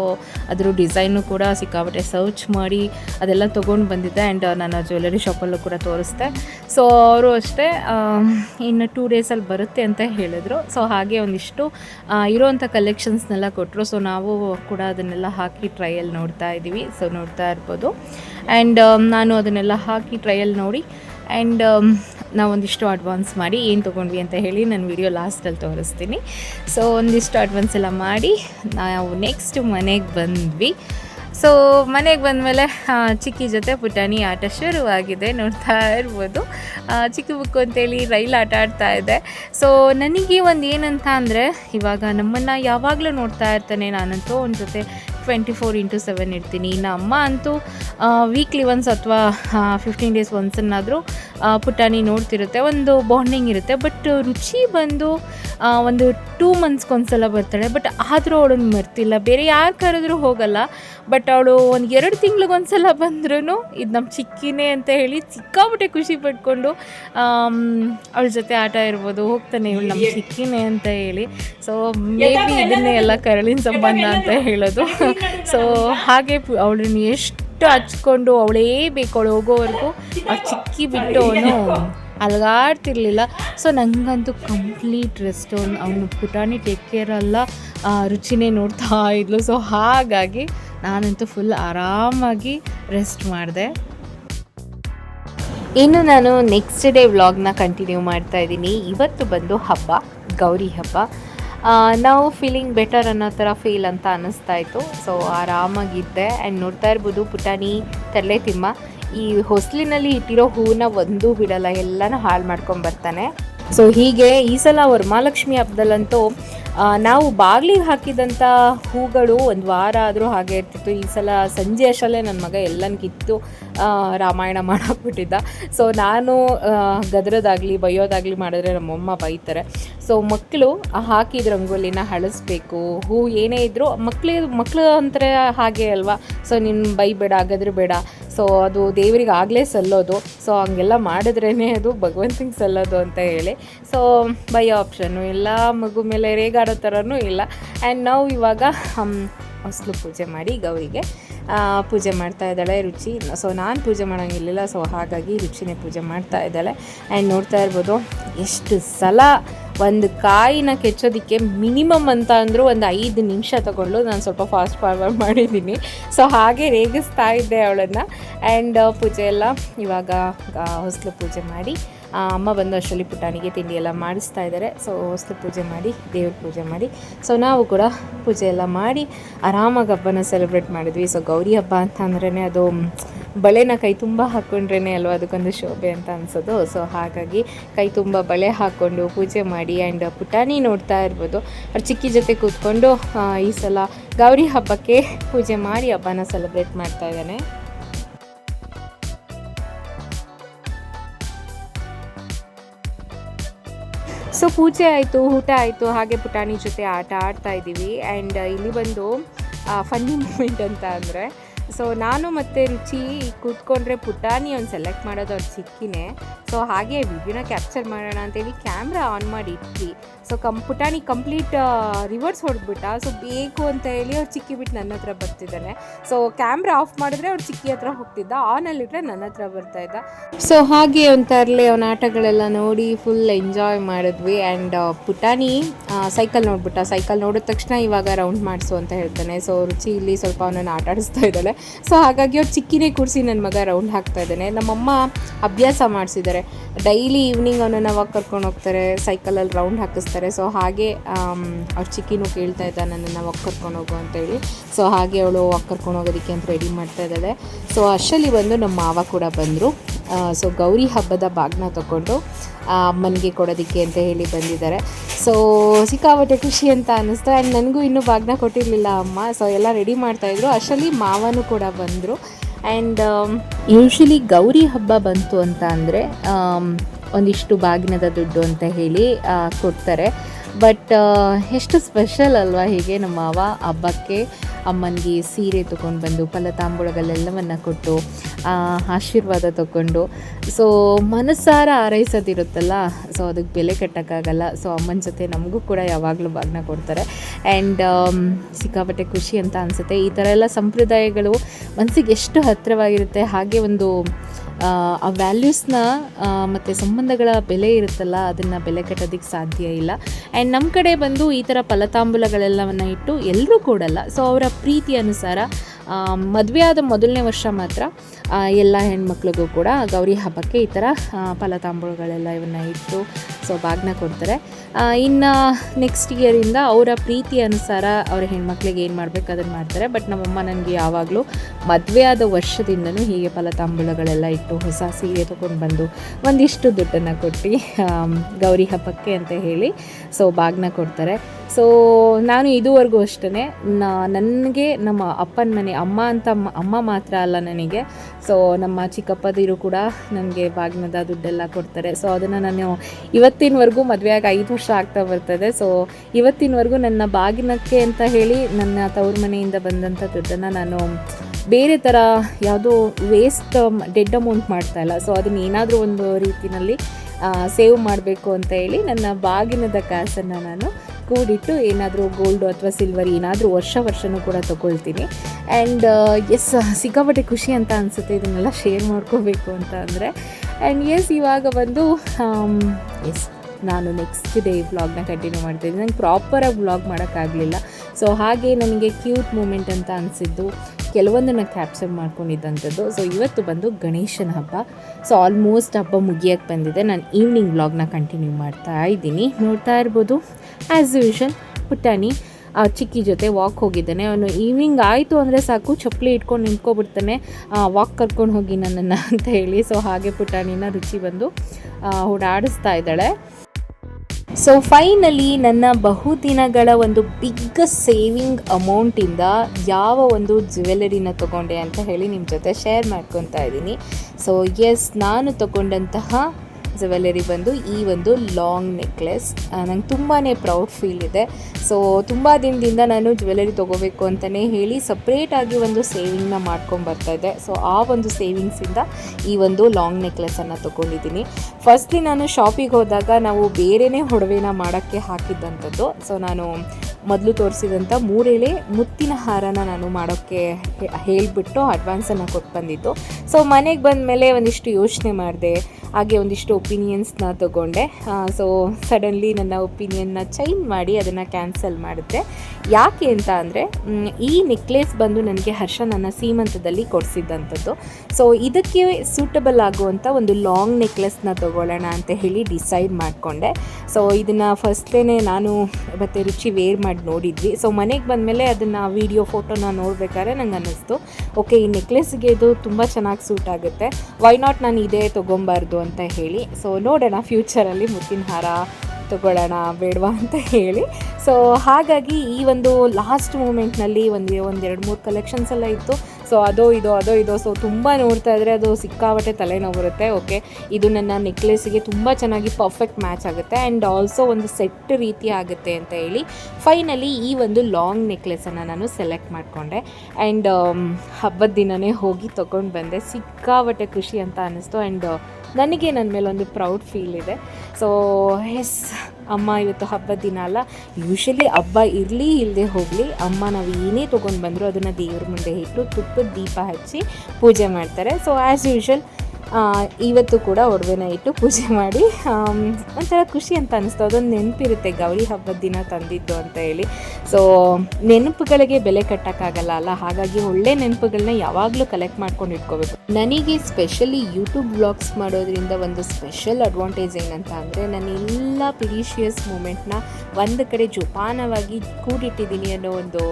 ಅದ್ರ ಡಿಸೈನು ಕೂಡ ಸಿಕ್ಕಾಪಟ್ಟೆ ಸರ್ಚ್ ಮಾಡಿ ಅದೆಲ್ಲ ತೊಗೊಂಡು ಬಂದಿದ್ದೆ ಆ್ಯಂಡ್ ನಾನು ಜ್ಯುವೆಲರಿ ಶಾಪಲ್ಲೂ ಕೂಡ ತೋರಿಸ್ದೆ. ಸೊ ಅವರು ಅಷ್ಟೇ ಇನ್ನು ಟೂ ಡೇಸಲ್ಲಿ ಬರುತ್ತೆ ಅಂತ ಹೇಳಿದ್ರು. ಸೊ ಹಾಗೆ ಒಂದಿಷ್ಟು ಇರೋವಂಥ ಕಲೆಕ್ಷನ್ಸ್ನೆಲ್ಲ ಕೊಟ್ಟರು ಸೊ ನಾವು ಕೂಡ ಅದನ್ನೆಲ್ಲ ಹಾಕಿ ಟ್ರಯಲ್ ನೋಡ್ತಾ ಇದ್ದೀವಿ. ಸೊ ನೋಡ್ತಾ ಇರ್ಬೋದು. ಆ್ಯಂಡ್ ನಾನು ಅದನ್ನೆಲ್ಲ ಹಾಕಿ ಟ್ರಯಲ್ ನೋಡಿ ಆ್ಯಂಡ್ ನಾವೊಂದಿಷ್ಟು ಅಡ್ವಾನ್ಸ್ ಮಾಡಿ ಏನು ತೊಗೊಂಡ್ವಿ ಅಂತ ಹೇಳಿ ನಾನು ವಿಡಿಯೋ ಲಾಸ್ಟಲ್ಲಿ ತೋರಿಸ್ತೀನಿ. ಸೊ ಒಂದಿಷ್ಟು ಅಡ್ವಾನ್ಸ್ ಎಲ್ಲ ಮಾಡಿ ನಾವು ನೆಕ್ಸ್ಟ್ ಮನೆಗೆ ಬಂದ್ವಿ. ಸೊ ಮನೆಗೆ ಬಂದಮೇಲೆ ಚಿಕ್ಕಿ ಜೊತೆ ಪುಟಾಣಿ ಆಟ ಶುರುವಾಗಿದೆ ನೋಡ್ತಾ ಇರ್ಬೋದು. ಚಿಕ್ಕ ಚಿಕ್ಕಿ ಬುಕ್ಕು ಅಂತೇಳಿ ರೈಲ್ ಆಟ ಆಡ್ತಾ ಇದೆ. ಸೊ ನನಗೆ ಒಂದು ಏನಂತ ಅಂದರೆ, ಇವಾಗ ನಮ್ಮನ್ನು ಯಾವಾಗಲೂ ನೋಡ್ತಾ ಇರ್ತಾನೆ ನಾನಂತೂ ಅವನ ಜೊತೆ ಟ್ವೆಂಟಿ ಫೋರ್ ಇಂಟು ಸೆವೆನ್ ಇಡ್ತೀನಿ. ಇನ್ನು ಅಮ್ಮ ಅಂತೂ ವೀಕ್ಲಿ ಒನ್ಸ್ ಅಥವಾ ಫಿಫ್ಟೀನ್ ಡೇಸ್ ಒನ್ಸನ್ನಾದರೂ ಪುಟಾಣಿ ನೋಡ್ತಿರುತ್ತೆ. ಒಂದು ಬಾಂಡಿಂಗ್ ಇರುತ್ತೆ. ಬಟ್ ರುಚಿ ಬಂದು ಒಂದು ಟೂ ಮಂತ್ಸ್ಗೊಂದ್ಸಲ ಬರ್ತಾಳೆ. ಬಟ್ ಆದರೂ ಅವಳನ್ನು ಮರ್ತಿಲ್ಲ. ಬೇರೆ ಯಾರು ಕರೆದ್ರೂ ಹೋಗಲ್ಲ. ಬಟ್ ಅವಳು ಒಂದು ಎರಡು ತಿಂಗ್ಳಿಗೊಂದ್ಸಲ ಬಂದ್ರೂ ಇದು ನಮ್ಮ ಚಿಕ್ಕಿನೇ ಅಂತ ಹೇಳಿ ಸಿಕ್ಕಾಬಿಟ್ಟೆ ಖುಷಿ ಪಟ್ಕೊಂಡು ಅವಳ ಜೊತೆ ಆಟ ಇರ್ಬೋದು. ಹೋಗ್ತಾನೆ ಇವಳು ನಮ್ಮ ಚಿಕ್ಕಿನೇ ಅಂತ ಹೇಳಿ. ಸೊ ಮೇ ಬಿ ಇದನ್ನೇ ಎಲ್ಲ ಕರಳಿನ ಸಂಬಂಧ ಅಂತ ಹೇಳೋದು. ಸೊ ಹಾಗೆ ಅವಳನ್ನ ಎಷ್ಟು ಹಚ್ಕೊಂಡು ಅವಳೇ ಬೇಕು ಅವಳು ಹೋಗೋವರೆಗೂ ಆ ಚಿಕ್ಕಿ ಬಿಟ್ಟು ಅವನು ಅಲ್ಗಾಡ್ತಿರ್ಲಿಲ್ಲ. ಸೊ ನನಗಂತೂ ಕಂಪ್ಲೀಟ್ ರೆಸ್ಟ್ ಅವ್ನು ಅವನು ಪುಟಾಣಿ ಟೇಕ್ ಕೇರ್ ಅಲ್ಲ ರುಚಿನೇ ನೋಡ್ತಾ ಇದ್ಲು. ಸೊ ಹಾಗಾಗಿ ನಾನಂತೂ ಫುಲ್ ಆರಾಮಾಗಿ ರೆಸ್ಟ್ ಮಾಡಿದೆ. ಇನ್ನು ನಾನು ನೆಕ್ಸ್ಟ್ ಡೇ ವ್ಲಾಗ್ನ ಕಂಟಿನ್ಯೂ ಮಾಡ್ತಾ ಇದ್ದೀನಿ. ಇವತ್ತು ಬಂದು ಹಬ್ಬ, ಗೌರಿ ಹಬ್ಬ. ನಾವು ಫೀಲಿಂಗ್ ಬೆಟರ್ ಅನ್ನೋ ಥರ ಫೀಲ್ ಅಂತ ಅನ್ನಿಸ್ತಾ ಇತ್ತು. ಸೊ ಆರಾಮಾಗಿದ್ದೆ. ಆ್ಯಂಡ್ ನೋಡ್ತಾ ಇರ್ಬೋದು ಪುಟಾಣಿ, ತರಲೆ ತಿಮ್ಮ. ಈ ಹೊಸಲಿನಲ್ಲಿ ಇಟ್ಟಿರೋ ಹೂವನ್ನ ಒಂದೂ ಬಿಡಲ್ಲ. ಎಲ್ಲನೂ ಹಾಳು ಮಾಡ್ಕೊಂಡು ಬರ್ತಾನೆ. ಸೊ ಹೀಗೆ ಈ ಸಲ ವರ್ಮಾಲಕ್ಷ್ಮಿ ಹಬ್ಬದಲ್ಲಂತೂ ನಾವು ಬಾಗಿಲಿಗೆ ಹಾಕಿದಂಥ ಹೂಗಳು ಒಂದು ವಾರ ಆದರೂ ಹಾಗೆ ಇರ್ತಿತ್ತು. ಈ ಸಲ ಸಂಜೆ ಅಷ್ಟಲ್ಲೇ ನನ್ನ ಮಗ ಎಲ್ಲನ ಕಿತ್ತು ರಾಮಾಯಣ ಮಾಡಾಕ್ಬಿಟ್ಟಿದ್ದ. ಸೊ ನಾನು ಗದ್ರದಾಗಲಿ, ಬೈಯೋದಾಗಲಿ ಮಾಡಿದ್ರೆ ನಮ್ಮಮ್ಮ ಬೈತಾರೆ. ಸೊ ಮಕ್ಕಳು ಹಾಕಿದ ರಂಗೋಲಿನ ಹಳಸ್ಬೇಕು ಹೂ ಏನೇ ಇದ್ದರೂ ಮಕ್ಕಳಿಗೆ ಮಕ್ಕಳು ಅಂತಾರೆ ಹಾಗೆ ಅಲ್ವಾ? ಸೊ ನಿನ್ನ ಬೈಬೇಡ ಗದ್ರ ಬೇಡ. ಸೊ ಅದು ದೇವರಿಗೆ ಆಗಲೇ ಸಲ್ಲೋದು. ಸೊ ಹಂಗೆಲ್ಲ ಮಾಡಿದ್ರೇ ಅದು ಭಗವಂತನಿಗೆ ಸಲ್ಲೋದು ಅಂತ ಹೇಳಿ. ಸೊ ಬೈ ಆಪ್ಷನ್ನು ಎಲ್ಲ ಮಗು ಮೇಲೆ ರೇಗಾಡೋ ಥರನೂ ಇಲ್ಲ. ಆ್ಯಂಡ್ ನಾವು ಇವಾಗ ಹೊಸಲು ಪೂಜೆ ಮಾಡಿ ಗೌರಿಗೆ. ಪೂಜೆ ಮಾಡ್ತಾ ಇದ್ದಾಳೆ ರುಚಿ. ಸೊ ನಾನು ಪೂಜೆ ಮಾಡೋಂಗಿರಲಿಲ್ಲ ಸೊ ಹಾಗಾಗಿ ರುಚಿನೇ ಪೂಜೆ ಮಾಡ್ತಾ ಇದ್ದಾಳೆ. ಆ್ಯಂಡ್ ನೋಡ್ತಾ ಇರ್ಬೋದು, ಎಷ್ಟು ಸಲ ಒಂದು ಕಾಯಿನ ಕೆಚ್ಚೋದಕ್ಕೆ ಮಿನಿಮಮ್ ಅಂತ ಅಂದರೂ ಒಂದು ಐದು ನಿಮಿಷ ತಗೊಂಡು ನಾನು ಸ್ವಲ್ಪ ಫಾಸ್ಟ್ ಫಾರ್ವರ್ಡ್ ಮಾಡಿದ್ದೀನಿ. ಸೊ ಹಾಗೆ ರೇಗಿಸ್ತಾ ಇದ್ದೆ ಅವಳನ್ನು. ಆ್ಯಂಡ್ ಪೂಜೆ ಎಲ್ಲ ಇವಾಗ ಹೊಸಲು ಪೂಜೆ ಮಾಡಿ ಅಮ್ಮ ಬಂದು ಅಷ್ಟರಲ್ಲಿ ಪುಟಾಣಿಗೆ ತಿಂಡಿ ಎಲ್ಲ ಮಾಡಿಸ್ತಾ ಇದ್ದಾರೆ. ಸೊ ವಸ್ತು ಪೂಜೆ ಮಾಡಿ, ದೇವ್ರ ಪೂಜೆ ಮಾಡಿ. ಸೊ ನಾವು ಕೂಡ ಪೂಜೆ ಎಲ್ಲ ಮಾಡಿ, ಆರಾಮಾಗಿ ಹಬ್ಬನ ಸೆಲೆಬ್ರೇಟ್ ಮಾಡಿದ್ವಿ. ಸೊ ಗೌರಿ ಹಬ್ಬ ಅಂತ ಅದು, ಬಳೆನ ಕೈ ತುಂಬ ಹಾಕ್ಕೊಂಡ್ರೇ ಅಲ್ವಾ ಅದಕ್ಕೊಂದು ಶೋಭೆ ಅಂತ ಅನ್ಸೋದು. ಸೊ ಹಾಗಾಗಿ ಕೈ ತುಂಬ ಬಳೆ ಹಾಕ್ಕೊಂಡು ಪೂಜೆ ಮಾಡಿ ಆ್ಯಂಡ್ ಪುಟಾಣಿ ನೋಡ್ತಾ ಇರ್ಬೋದು. ಅವ್ರ ಚಿಕ್ಕಿ ಜೊತೆ ಕೂತ್ಕೊಂಡು ಈ ಸಲ ಗೌರಿ ಹಬ್ಬಕ್ಕೆ ಪೂಜೆ ಮಾಡಿ ಹಬ್ಬನ ಸೆಲೆಬ್ರೇಟ್ ಮಾಡ್ತಾ ಇದ್ದಾನೆ. ಸೊ ಪೂಜೆ ಆಯಿತು, ಊಟ ಆಯಿತು, ಹಾಗೆ ಪುಟಾಣಿ ಜೊತೆ ಆಟ ಆಡ್ತಾ ಇದ್ದೀವಿ. ಆ್ಯಂಡ್ ಇಲ್ಲಿ ಬಂದು ಫನ್ನಿ ಮೂಮೆಂಟ್ ಅಂತ ಅಂದರೆ ಸೊ ನಾನು ಮತ್ತು ರುಚಿ ಕೂತ್ಕೊಂಡ್ರೆ ಪುಟಾಣಿ ಒಂದು ಸೆಲೆಕ್ಟ್ ಮಾಡೋದು ಅವ್ರು ಸಿಕ್ಕಿನೇ. ಸೊ ಹಾಗೆ ವಿಡಿಯೋನ ಕ್ಯಾಪ್ಚರ್ ಮಾಡೋಣ ಅಂತೇಳಿ ಕ್ಯಾಮ್ರಾ ಆನ್ ಮಾಡಿ ಇಟ್ವಿ. ಸೊ ಕಂ, ಪುಟಾಣಿ ಕಂಪ್ಲೀಟ್ ರಿವರ್ಸ್ ಹೊಡೆದ್ಬಿಟ್ಟ. ಸೊ ಬೇಕು ಅಂತ ಹೇಳಿ ಅವ್ರು ಚಿಕ್ಕಿ ಬಿಟ್ಟು ನನ್ನ ಹತ್ರ ಬರ್ತಿದ್ದಾನೆ. ಸೊ ಕ್ಯಾಮ್ರಾ ಆಫ್ ಮಾಡಿದ್ರೆ ಅವ್ರು ಚಿಕ್ಕಿ ಹತ್ರ ಹೋಗ್ತಿದ್ದ. ಆನಲ್ಲಿಟ್ಟರೆ ನನ್ನ ಹತ್ರ ಬರ್ತಾ ಇದ್ದ. ಸೊ ಹಾಗೆ ತರಲೆ ಅವನ ಆಟಗಳೆಲ್ಲ ನೋಡಿ ಫುಲ್ ಎಂಜಾಯ್ ಮಾಡಿದ್ವಿ. ಆ್ಯಂಡ್ ಪುಟಾಣಿ ಸೈಕಲ್ ನೋಡ್ಬಿಟ್ಟ. ಸೈಕಲ್ ನೋಡಿದ ತಕ್ಷಣ ಇವಾಗ ರೌಂಡ್ ಮಾಡಿಸು ಅಂತ ಹೇಳ್ತಾನೆ. ಸೊ ರುಚಿ ಇಲ್ಲಿ ಸ್ವಲ್ಪ ಅವನನ್ನು ಆಟ ಆಡಿಸ್ತಾ ಇದ್ದಾಳೆ. ಸೊ ಹಾಗಾಗಿ ಅವ್ರು ಚಿಕ್ಕಿನೇ ಕೂರಿಸಿ ನನ್ನ ಮಗ ರೌಂಡ್ ಹಾಕ್ತಾ ಇದ್ದಾನೆ. ನಮ್ಮಮ್ಮ ಅಭ್ಯಾಸ ಮಾಡಿಸಿದ್ದಾರೆ. ಡೈಲಿ ಈವ್ನಿಂಗ್ ಅವನನ್ನು ಅವಾಗ ಕರ್ಕೊಂಡು ಹೋಗ್ತಾರೆ ಸೈಕಲಲ್ಲಿ ರೌಂಡ್ ಹಾಕಿಸ್ತಾರೆ. ಸೊ ಹಾಗೆ ಅವ್ರ ಚಿಕ್ಕಿನೂ ಕೇಳ್ತಾ ಇದ್ದ ನನ್ನನ್ನು ಅವಾಗ ಕರ್ಕೊಂಡು ಹೋಗು ಅಂತೇಳಿ ಸೊ ಹಾಗೆ ಅವಳು ಅವಾಗ ಕರ್ಕೊಂಡು ಹೋಗೋದಕ್ಕೆ ಅಂತ ರೆಡಿ ಮಾಡ್ತಾ ಇದ್ದಾಳೆ. ಸೊ ಅಷ್ಟರಲ್ಲಿ ಬಂದು ನಮ್ಮ ಮಾವ ಕೂಡ ಬಂದರು. ಸೊ ಗೌರಿ ಹಬ್ಬದ ಬಾಗ್ನ ತಗೊಂಡು ಅಮ್ಮನಿಗೆ ಕೊಡೋದಕ್ಕೆ ಅಂತ ಹೇಳಿ ಬಂದಿದ್ದಾರೆ. ಸೊ ಸಿಕ್ಕಾಪಟ್ಟೆ ಖುಷಿ ಅಂತ ಅನ್ನಿಸ್ತು. ಆ್ಯಂಡ್ ನನಗೂ ಇನ್ನೂ ಬಾಗ್ನ ಕೊಟ್ಟಿರಲಿಲ್ಲ ಅಮ್ಮ. ಸೊ ಎಲ್ಲ ರೆಡಿ ಮಾಡ್ತಾಯಿದ್ರು ಅಷ್ಟರಲ್ಲಿ ಮಾವನೂ ಕೂಡ ಬಂದರು. ಆ್ಯಂಡ್ ಯೂಶ್ವಲಿ ಗೌರಿ ಹಬ್ಬ ಬಂತು ಅಂತ ಅಂದರೆ ಒಂದಿಷ್ಟು ಬಾಗಿನದ ದುಡ್ಡು ಅಂತ ಹೇಳಿ ಕೊಡ್ತಾರೆ. ಬಟ್ ಎಷ್ಟು ಸ್ಪೆಷಲ್ ಅಲ್ವಾ ಹೀಗೆ ನಮ್ಮ ಮಾವ ಹಬ್ಬಕ್ಕೆ ಅಮ್ಮನಿಗೆ ಸೀರೆ ತೊಗೊಂಡು ಬಂದು ಫಲತಾಂಬೂಲಗಳೆಲ್ಲವನ್ನು ಕೊಟ್ಟು ಆ, ಆಶೀರ್ವಾದ ತಗೊಂಡು. ಸೊ ಮನಸ್ಸಾರ ಆರೈಸೋದಿರುತ್ತಲ್ಲ ಸೊ ಅದಕ್ಕೆ ಬೆಲೆ ಕಟ್ಟೋಕ್ಕಾಗಲ್ಲ. ಸೊ ಅಮ್ಮನ ಜೊತೆ ನಮಗೂ ಕೂಡ ಯಾವಾಗಲೂ ಭಾಗ್ನ ಕೊಡ್ತಾರೆ. ಆ್ಯಂಡ್ ಸಿಕ್ಕಾಪಟ್ಟೆ ಖುಷಿ ಅಂತ ಅನಿಸುತ್ತೆ. ಈ ಥರ ಎಲ್ಲ ಸಂಪ್ರದಾಯಗಳು ಮನಸ್ಸಿಗೆ ಎಷ್ಟು ಹತ್ತಿರವಾಗಿರುತ್ತೆ ಹಾಗೆ ಒಂದು ಆ, ವ್ಯಾಲ್ಯೂಸ್ನ ಮತ್ತು ಸಂಬಂಧಗಳ ಬೆಲೆ ಇರುತ್ತಲ್ಲ ಅದನ್ನು ಬೆಲೆ ಕಟ್ಟೋದಕ್ಕೆ ಸಾಧ್ಯ ಇಲ್ಲ. ಆ್ಯಂಡ್ ನಮ್ಮ ಕಡೆ ಬಂದು ಈ ಥರ ಫಲತಾಂಬೂಲಗಳೆಲ್ಲವನ್ನು ಇಟ್ಟು ಎಲ್ಲರೂ ಕೊಡಲ್ಲ. ಸೊ ಅವರ ಪ್ರೀತಿ ಅನುಸಾರ ಮದುವೆ ಆದ ಮೊದಲನೇ ವರ್ಷ ಮಾತ್ರ ಎಲ್ಲ ಹೆಣ್ಮಕ್ಳಿಗೂ ಕೂಡ ಗೌರಿ ಹಬ್ಬಕ್ಕೆ ಈ ಥರ ಫಲ ಫಲತಾಂಬೂಲಗಳೆಲ್ಲ ಇವನ್ನ ಇಟ್ಟು, ಸೊ ಬಾಗ್ನ ಕೊಡ್ತಾರೆ. ಇನ್ನು ನೆಕ್ಸ್ಟ್ ಇಯರಿಂದ ಅವರ ಪ್ರೀತಿ ಅನುಸಾರ ಅವರ ಹೆಣ್ಮಕ್ಳಿಗೆ ಏನು ಮಾಡಬೇಕು ಅದನ್ನು ಮಾಡ್ತಾರೆ. ಬಟ್ ನಮ್ಮಮ್ಮ ನನಗೆ ಯಾವಾಗಲೂ ಮದುವೆ ಆದ ವರ್ಷದಿಂದನೂ ಹೀಗೆ ಫಲತಾಂಬುಳಗಳೆಲ್ಲ ಇಟ್ಟು ಹೊಸ ಸೀರೆ ತೊಗೊಂಡು ಬಂದು ಒಂದಿಷ್ಟು ದುಡ್ಡನ್ನು ಕೊಟ್ಟು ಗೌರಿ ಹಬ್ಬಕ್ಕೆ ಅಂತ ಹೇಳಿ, ಸೊ ಬಾಗ್ನ ಕೊಡ್ತಾರೆ. ಸೊ ನಾನು ಇದುವರೆಗೂ ಅಷ್ಟೇ ನನಗೆ ನಮ್ಮ ಅಪ್ಪನ ಮನೆ, ಅಮ್ಮ ಅಂತ ಅಮ್ಮ- ಮಾತ್ರ ಅಲ್ಲ ನನಗೆ. ಸೊ ನಮ್ಮ ಚಿಕ್ಕಪ್ಪದಿರು ಕೂಡ ನನಗೆ ಬಾಗಿನದ ದುಡ್ಡೆಲ್ಲ ಕೊಡ್ತಾರೆ. ಸೊ ಅದನ್ನು ನಾನು ಇವತ್ತಿನವರೆಗೂ ಮದುವೆಯಾಗಿ ಐದು ವರ್ಷ ಆಗ್ತಾ ಬರ್ತದೆ. ಸೊ ಇವತ್ತಿನವರೆಗೂ ನನ್ನ ಬಾಗಿನಕ್ಕೆ ಅಂತ ಹೇಳಿ ನನ್ನ ತವ್ರ ಮನೆಯಿಂದ ಬಂದಂಥ ದುಡ್ಡನ್ನು ನಾನು ಬೇರೆ ಥರ ಯಾವುದೋ ವೇಸ್ಟ್ ಡೆಡ್ ಅಮೌಂಟ್ ಮಾಡ್ತಾ ಇಲ್ಲ. ಸೊ ಅದನ್ನ ಏನಾದರೂ ಒಂದು ರೀತಿಯಲ್ಲಿ ಸೇವ್ ಮಾಡಬೇಕು ಅಂತ ಹೇಳಿ ನನ್ನ ಬಾಗಿನದ ಕಾಸನ್ನು ನಾನು ಕೂಡಿಟ್ಟು ಏನಾದರೂ ಗೋಲ್ಡು ಅಥವಾ ಸಿಲ್ವರ್ ಏನಾದರೂ ವರ್ಷ ವರ್ಷನೂ ಕೂಡ ತೊಗೊಳ್ತೀನಿ. ಆ್ಯಂಡ್ ಎಸ್ ಸಿಕ್ಕಾಪಟ್ಟೆ ಖುಷಿ ಅಂತ ಅನಿಸುತ್ತೆ ಇದನ್ನೆಲ್ಲ ಶೇರ್ ಮಾಡ್ಕೋಬೇಕು ಅಂತ ಅಂದರೆ. ಆ್ಯಂಡ್ ಎಸ್ ಇವಾಗ ಬಂದು ಎಸ್ ನಾನು ನೆಕ್ಸ್ಟ್ ಡೇ ವ್ಲಾಗ್ನ ಕಂಟಿನ್ಯೂ ಮಾಡ್ತಾಯಿದ್ದೀನಿ ನಂಗೆ ಪ್ರಾಪರಾಗಿ ವ್ಲಾಗ್ ಮಾಡೋಕ್ಕಾಗಲಿಲ್ಲ ಸೊ ಹಾಗೆ ನನಗೆ ಕ್ಯೂಟ್ ಮೂಮೆಂಟ್ ಅಂತ ಅನಿಸಿದ್ದು. ಕೆಲವೊಂದನ್ನು ಕ್ಯಾಪ್ಚರ್ ಮಾಡ್ಕೊಂಡಿದ್ದಂಥದ್ದು. ಸೊ ಇವತ್ತು ಬಂದು ಗಣೇಶನ ಹಬ್ಬ. ಸೊ ಆಲ್ಮೋಸ್ಟ್ ಹಬ್ಬ ಮುಗಿಯೋಕ್ಕೆ ಬಂದಿದೆ. ನಾನು ಈವ್ನಿಂಗ್ ವ್ಲಾಗ್ನ ಕಂಟಿನ್ಯೂ ಮಾಡ್ತಾ ಇದ್ದೀನಿ. ನೋಡ್ತಾ ಇರ್ಬೋದು. ಆ್ಯಸ್ ಯೂಶಲ್ ಪುಟಾಣಿ ಚಿಕ್ಕಿ ಜೊತೆ ವಾಕ್ ಹೋಗಿದ್ದಾನೆ. ಅವನು ಈವ್ನಿಂಗ್ ಆಯಿತು ಅಂದರೆ ಸಾಕು, ಚಪ್ಪಲಿ ಇಟ್ಕೊಂಡು ನಿಂತ್ಕೊಬಿಡ್ತಾನೆ. ವಾಕ್ ಕರ್ಕೊಂಡು ಹೋಗಿ ನನ್ನನ್ನು ಅಂತ ಹೇಳಿ. ಸೊ ಹಾಗೆ ಪುಟಾಣಿನ ರುಚಿ ಬಂದು ಓಡಾಡಿಸ್ತಾ ಇದ್ದಾಳೆ. ಸೊ ಫೈನಲಿ ನನ್ನ ಬಹುದಿನಗಳ ಒಂದು ಬಿಗ್ ಸೇವಿಂಗ್ ಅಮೌಂಟಿಂದ ಯಾವ ಒಂದು ಜ್ಯುವೆಲರಿನ ತೊಗೊಂಡೆ ಅಂತ ಹೇಳಿ ನಿಮ್ಮ ಜೊತೆ ಶೇರ್ ಮಾಡ್ಕೊತಾ ಇದ್ದೀನಿ. ಸೊ ಎಸ್ ನಾನು ತಗೊಂಡಂತಹ ಜ್ಯುವೆಲರಿ ಬಂದು ಈ ಒಂದು ಲಾಂಗ್ ನೆಕ್ಲೆಸ್. ನಂಗೆ ತುಂಬಾ ಪ್ರೌಡ್ ಫೀಲ್ ಇದೆ. ಸೊ, ತುಂಬ ದಿನದಿಂದ ನಾನು ಜ್ಯುವೆಲ್ಲರಿ ತೊಗೋಬೇಕು ಅಂತಲೇ ಹೇಳಿ ಸಪ್ರೇಟಾಗಿ ಒಂದು ಸೇವಿಂಗ್ನ ಮಾಡ್ಕೊಂಡು ಬರ್ತಾ ಇದ್ದೆ. ಸೊ, ಆ ಒಂದು ಸೇವಿಂಗ್ಸಿಂದ ಈ ಒಂದು ಲಾಂಗ್ ನೆಕ್ಲೆಸನ್ನು ತೊಗೊಂಡಿದ್ದೀನಿ. ಫಸ್ಟ್ಲಿ ನಾನು ಶಾಪಿಗೆ ಹೋದಾಗ ನಾವು ಬೇರೆಯೇ ಒಡವೆನ ಮಾಡೋಕ್ಕೆ ಹಾಕಿದ್ದಂಥದ್ದು. ಸೊ, ನಾನು ಮೊದಲು ತೋರಿಸಿದಂಥ ಮೂರೆಳೆ ಮುತ್ತಿನ ಹಾರನ ನಾನು ಮಾಡೋಕ್ಕೆ ಹೇಳಿಬಿಟ್ಟು ಅಡ್ವಾನ್ಸನ್ನು ಕೊಟ್ಟು ಬಂದಿದ್ದು. ಸೊ ಮನೆಗೆ ಬಂದ ಮೇಲೆ ಒಂದಿಷ್ಟು ಯೋಚನೆ ಮಾಡಿದೆ, ಹಾಗೆ ಒಂದಿಷ್ಟು ಒಪಿನಿಯನ್ಸ್ನ ತೊಗೊಂಡೆ. ಸೊ ಸಡನ್ಲಿ ನನ್ನ ಒಪಿನಿಯನ್ನ ಚೇಂಜ್ ಮಾಡಿ ಅದನ್ನು ಕ್ಯಾನ್ಸಲ್ ಮಾಡಿದೆ ಯಾಕೆ ಅಂತ ಅಂದರೆ ಈ ನೆಕ್ಲೆಸ್ ಬಂದು ನನಗೆ ಹರ್ಷ ನನ್ನ ಸೀಮಂತದಲ್ಲಿ ಕೊಡಿಸಿದ್ದಂಥದ್ದು. ಸೊ ಇದಕ್ಕೆ ಸೂಟಬಲ್ ಆಗುವಂಥ ಒಂದು ಲಾಂಗ್ ನೆಕ್ಲೆಸ್ನ ತೊಗೊಳ್ಳೋಣ ಅಂತ ಹೇಳಿ ಡಿಸೈಡ್ ಮಾಡಿಕೊಂಡೆ. ಸೊ ಇದನ್ನು ಫಸ್ಟ್ಲೇ ನಾನು ಮತ್ತೆ ರುಚಿ ವೇರ್ ಮಾಡಿ ನೋಡಿದ್ವಿ. ಸೊ ಮನೆಗೆ ಬಂದಮೇಲೆ ಅದನ್ನು ವೀಡಿಯೋ ಫೋಟೋನ ನೋಡ್ಬೇಕಾದ್ರೆ ನಂಗೆ ಅನ್ನಿಸ್ತು. ಓಕೆ ಈ ನೆಕ್ಲೆಸ್ಗೆ ಇದು ತುಂಬ ಚೆನ್ನಾಗಿ ಸೂಟ್ ಆಗುತ್ತೆ. ವೈ ನಾಟ್ ನಾನು ಇದೇ ತೊಗೊಬಾರ್ದು ಅಂತ ಹೇಳಿ. ಸೊ ನೋಡೋಣ ಫ್ಯೂಚರಲ್ಲಿ ಮುತ್ತಿನ ಹಾರ ತಗೊಳ್ಳೋಣ, ಬೇಡವಾ ಅಂತ ಹೇಳಿ. ಸೊ ಹಾಗಾಗಿ ಈ ಒಂದು ಲಾಸ್ಟ್ ಮೂಮೆಂಟ್ನಲ್ಲಿ ಒಂದು ಒಂದೆರಡು ಮೂರು ಕಲೆಕ್ಷನ್ಸ್ ಎಲ್ಲ ಇತ್ತು. ಸೊ ಅದೋ, ಇದೋ ಅದೋ, ಇದೋ. ಸೊ ತುಂಬ ನೋಡ್ತಾ ಇದ್ದರೆ ಅದು ಸಿಕ್ಕಾಬಟ್ಟೆ ತಲೆನೋವು ಬರುತ್ತೆ ಓಕೆ ಇದು ನನ್ನ ನೆಕ್ಲೆಸ್ಗೆ ತುಂಬ ಚೆನ್ನಾಗಿ ಪರ್ಫೆಕ್ಟ್ ಮ್ಯಾಚ್ ಆಗುತ್ತೆ. ಆ್ಯಂಡ್ ಆಲ್ಸೋ ಒಂದು ಸೆಟ್ ರೀತಿ ಆಗುತ್ತೆ ಅಂತ ಹೇಳಿ ಫೈನಲಿ ಈ ಒಂದು ಲಾಂಗ್ ನೆಕ್ಲೆಸನ್ನು ನಾನು ಸೆಲೆಕ್ಟ್ ಮಾಡಿಕೊಂಡೆ. ಆ್ಯಂಡ್ ಹಬ್ಬದ ದಿನವೇ ಹೋಗಿ ತೊಗೊಂಡು ಬಂದೆ. ಸಿಕ್ಕಾಬಟ್ಟೆ ಖುಷಿ ಅಂತ ಅನ್ನಿಸ್ತು. ಆ್ಯಂಡ್ ನನಗೆ ನನ್ನ ಮೇಲೆ ಒಂದು ಪ್ರೌಡ್ ಫೀಲ್ ಇದೆ. ಸೊ ಎಸ್ ಅಮ್ಮ ಇವತ್ತು ಹಬ್ಬದ ದಿನ ಅಲ್ಲ. ಯೂಶಲಿ ಹಬ್ಬ ಇರಲಿ ಇಲ್ಲದೆ ಹೋಗಲಿ, ಅಮ್ಮ ನಾವು ಏನೇ ತೊಗೊಂಡು ಬಂದರೂ ಅದನ್ನು ದೇವ್ರ ಮುಂದೆ ಇಟ್ಟು ತುಪ್ಪದ ದೀಪ ಹಚ್ಚಿ ಪೂಜೆ ಮಾಡ್ತಾರೆ. ಸೊ ಆ್ಯಸ್ ಯೂಶಲ್ ಇವತ್ತು ಕೂಡ ಒಡವೆನ ಇಟ್ಟು ಪೂಜೆ ಮಾಡಿ ಒಂಥರ ಖುಷಿ ಅಂತ ಅನ್ನಿಸ್ತು ಅದೊಂದು ನೆನಪಿರುತ್ತೆ ಗೌರಿ ಹಬ್ಬದ ದಿನ ತಂದಿದ್ದು ಅಂತ ಹೇಳಿ. ಸೊ ನೆನಪುಗಳಿಗೆ ಬೆಲೆ ಕಟ್ಟೋಕ್ಕಾಗಲ್ಲ ಅಲ್ಲ? ಹಾಗಾಗಿ ಒಳ್ಳೆ ನೆನಪುಗಳನ್ನ ಯಾವಾಗಲೂ ಕಲೆಕ್ಟ್ ಮಾಡ್ಕೊಂಡು ಇಟ್ಕೋಬೇಕು. ನನಗೆ ಸ್ಪೆಷಲಿ ಯೂಟ್ಯೂಬ್ ಬ್ಲಾಗ್ಸ್ ಮಾಡೋದ್ರಿಂದ ಒಂದು ಸ್ಪೆಷಲ್ ಅಡ್ವಾಂಟೇಜ್ ಏನಂತ ಅಂದರೆ, ನಾನು ಎಲ್ಲ ಪಿರಿಷಿಯಸ್ ಮೂಮೆಂಟ್ನ ಒಂದು ಕಡೆ ಜೋಪಾನವಾಗಿ ಕೂಡಿಟ್ಟಿದ್ದೀನಿ ಅನ್ನೋ ಒಂದು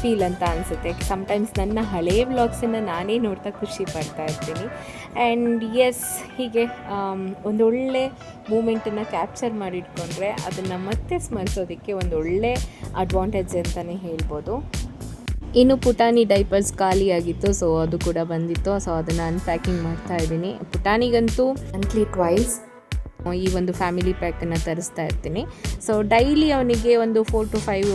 ಫೀಲ್ ಅಂತ ಅನಿಸುತ್ತೆ. ಸಮ್ಟೈಮ್ಸ್ ನನ್ನ ಹಳೇ ವ್ಲಾಗ್ಸನ್ನು ನಾನೇ ನೋಡ್ತಾ ಖುಷಿ ಪಡ್ತಾ ಇರ್ತೀನಿ. ಆ್ಯಂಡ್ ಎಸ್ ಹೀಗೆ ಒಂದೊಳ್ಳೆ ಮೂಮೆಂಟನ್ನು ಕ್ಯಾಪ್ಚರ್ ಮಾಡಿಟ್ಕೊಂಡ್ರೆ, ಅದನ್ನು ಮತ್ತೆ ಸ್ಮರಿಸೋದಕ್ಕೆ ಒಂದು ಒಳ್ಳೆ ಅಡ್ವಾಂಟೇಜ್ ಅಂತಲೇ ಹೇಳ್ಬೋದು. ಇನ್ನು ಪುಟಾಣಿ ಡೈಪರ್ಸ್ ಖಾಲಿಯಾಗಿತ್ತು ಸೊ ಅದು ಕೂಡ ಬಂದಿತ್ತು. ಸೊ ಅದನ್ನು ಅನ್ಪ್ಯಾಕಿಂಗ್ ಮಾಡ್ತಾ ಇದ್ದೀನಿ. ಪುಟಾಣಿಗಂತೂ ಮಂತ್ಲಿ ಟ್ವೈಸ್ ಈ ಒಂದು ಫ್ಯಾಮಿಲಿ ಪ್ಯಾಕನ್ನು ತರಿಸ್ತಾ ಇರ್ತೀನಿ. ಸೊ ಡೈಲಿ ಅವನಿಗೆ ಒಂದು ಫೋರ್ ಟು ಫೈವ್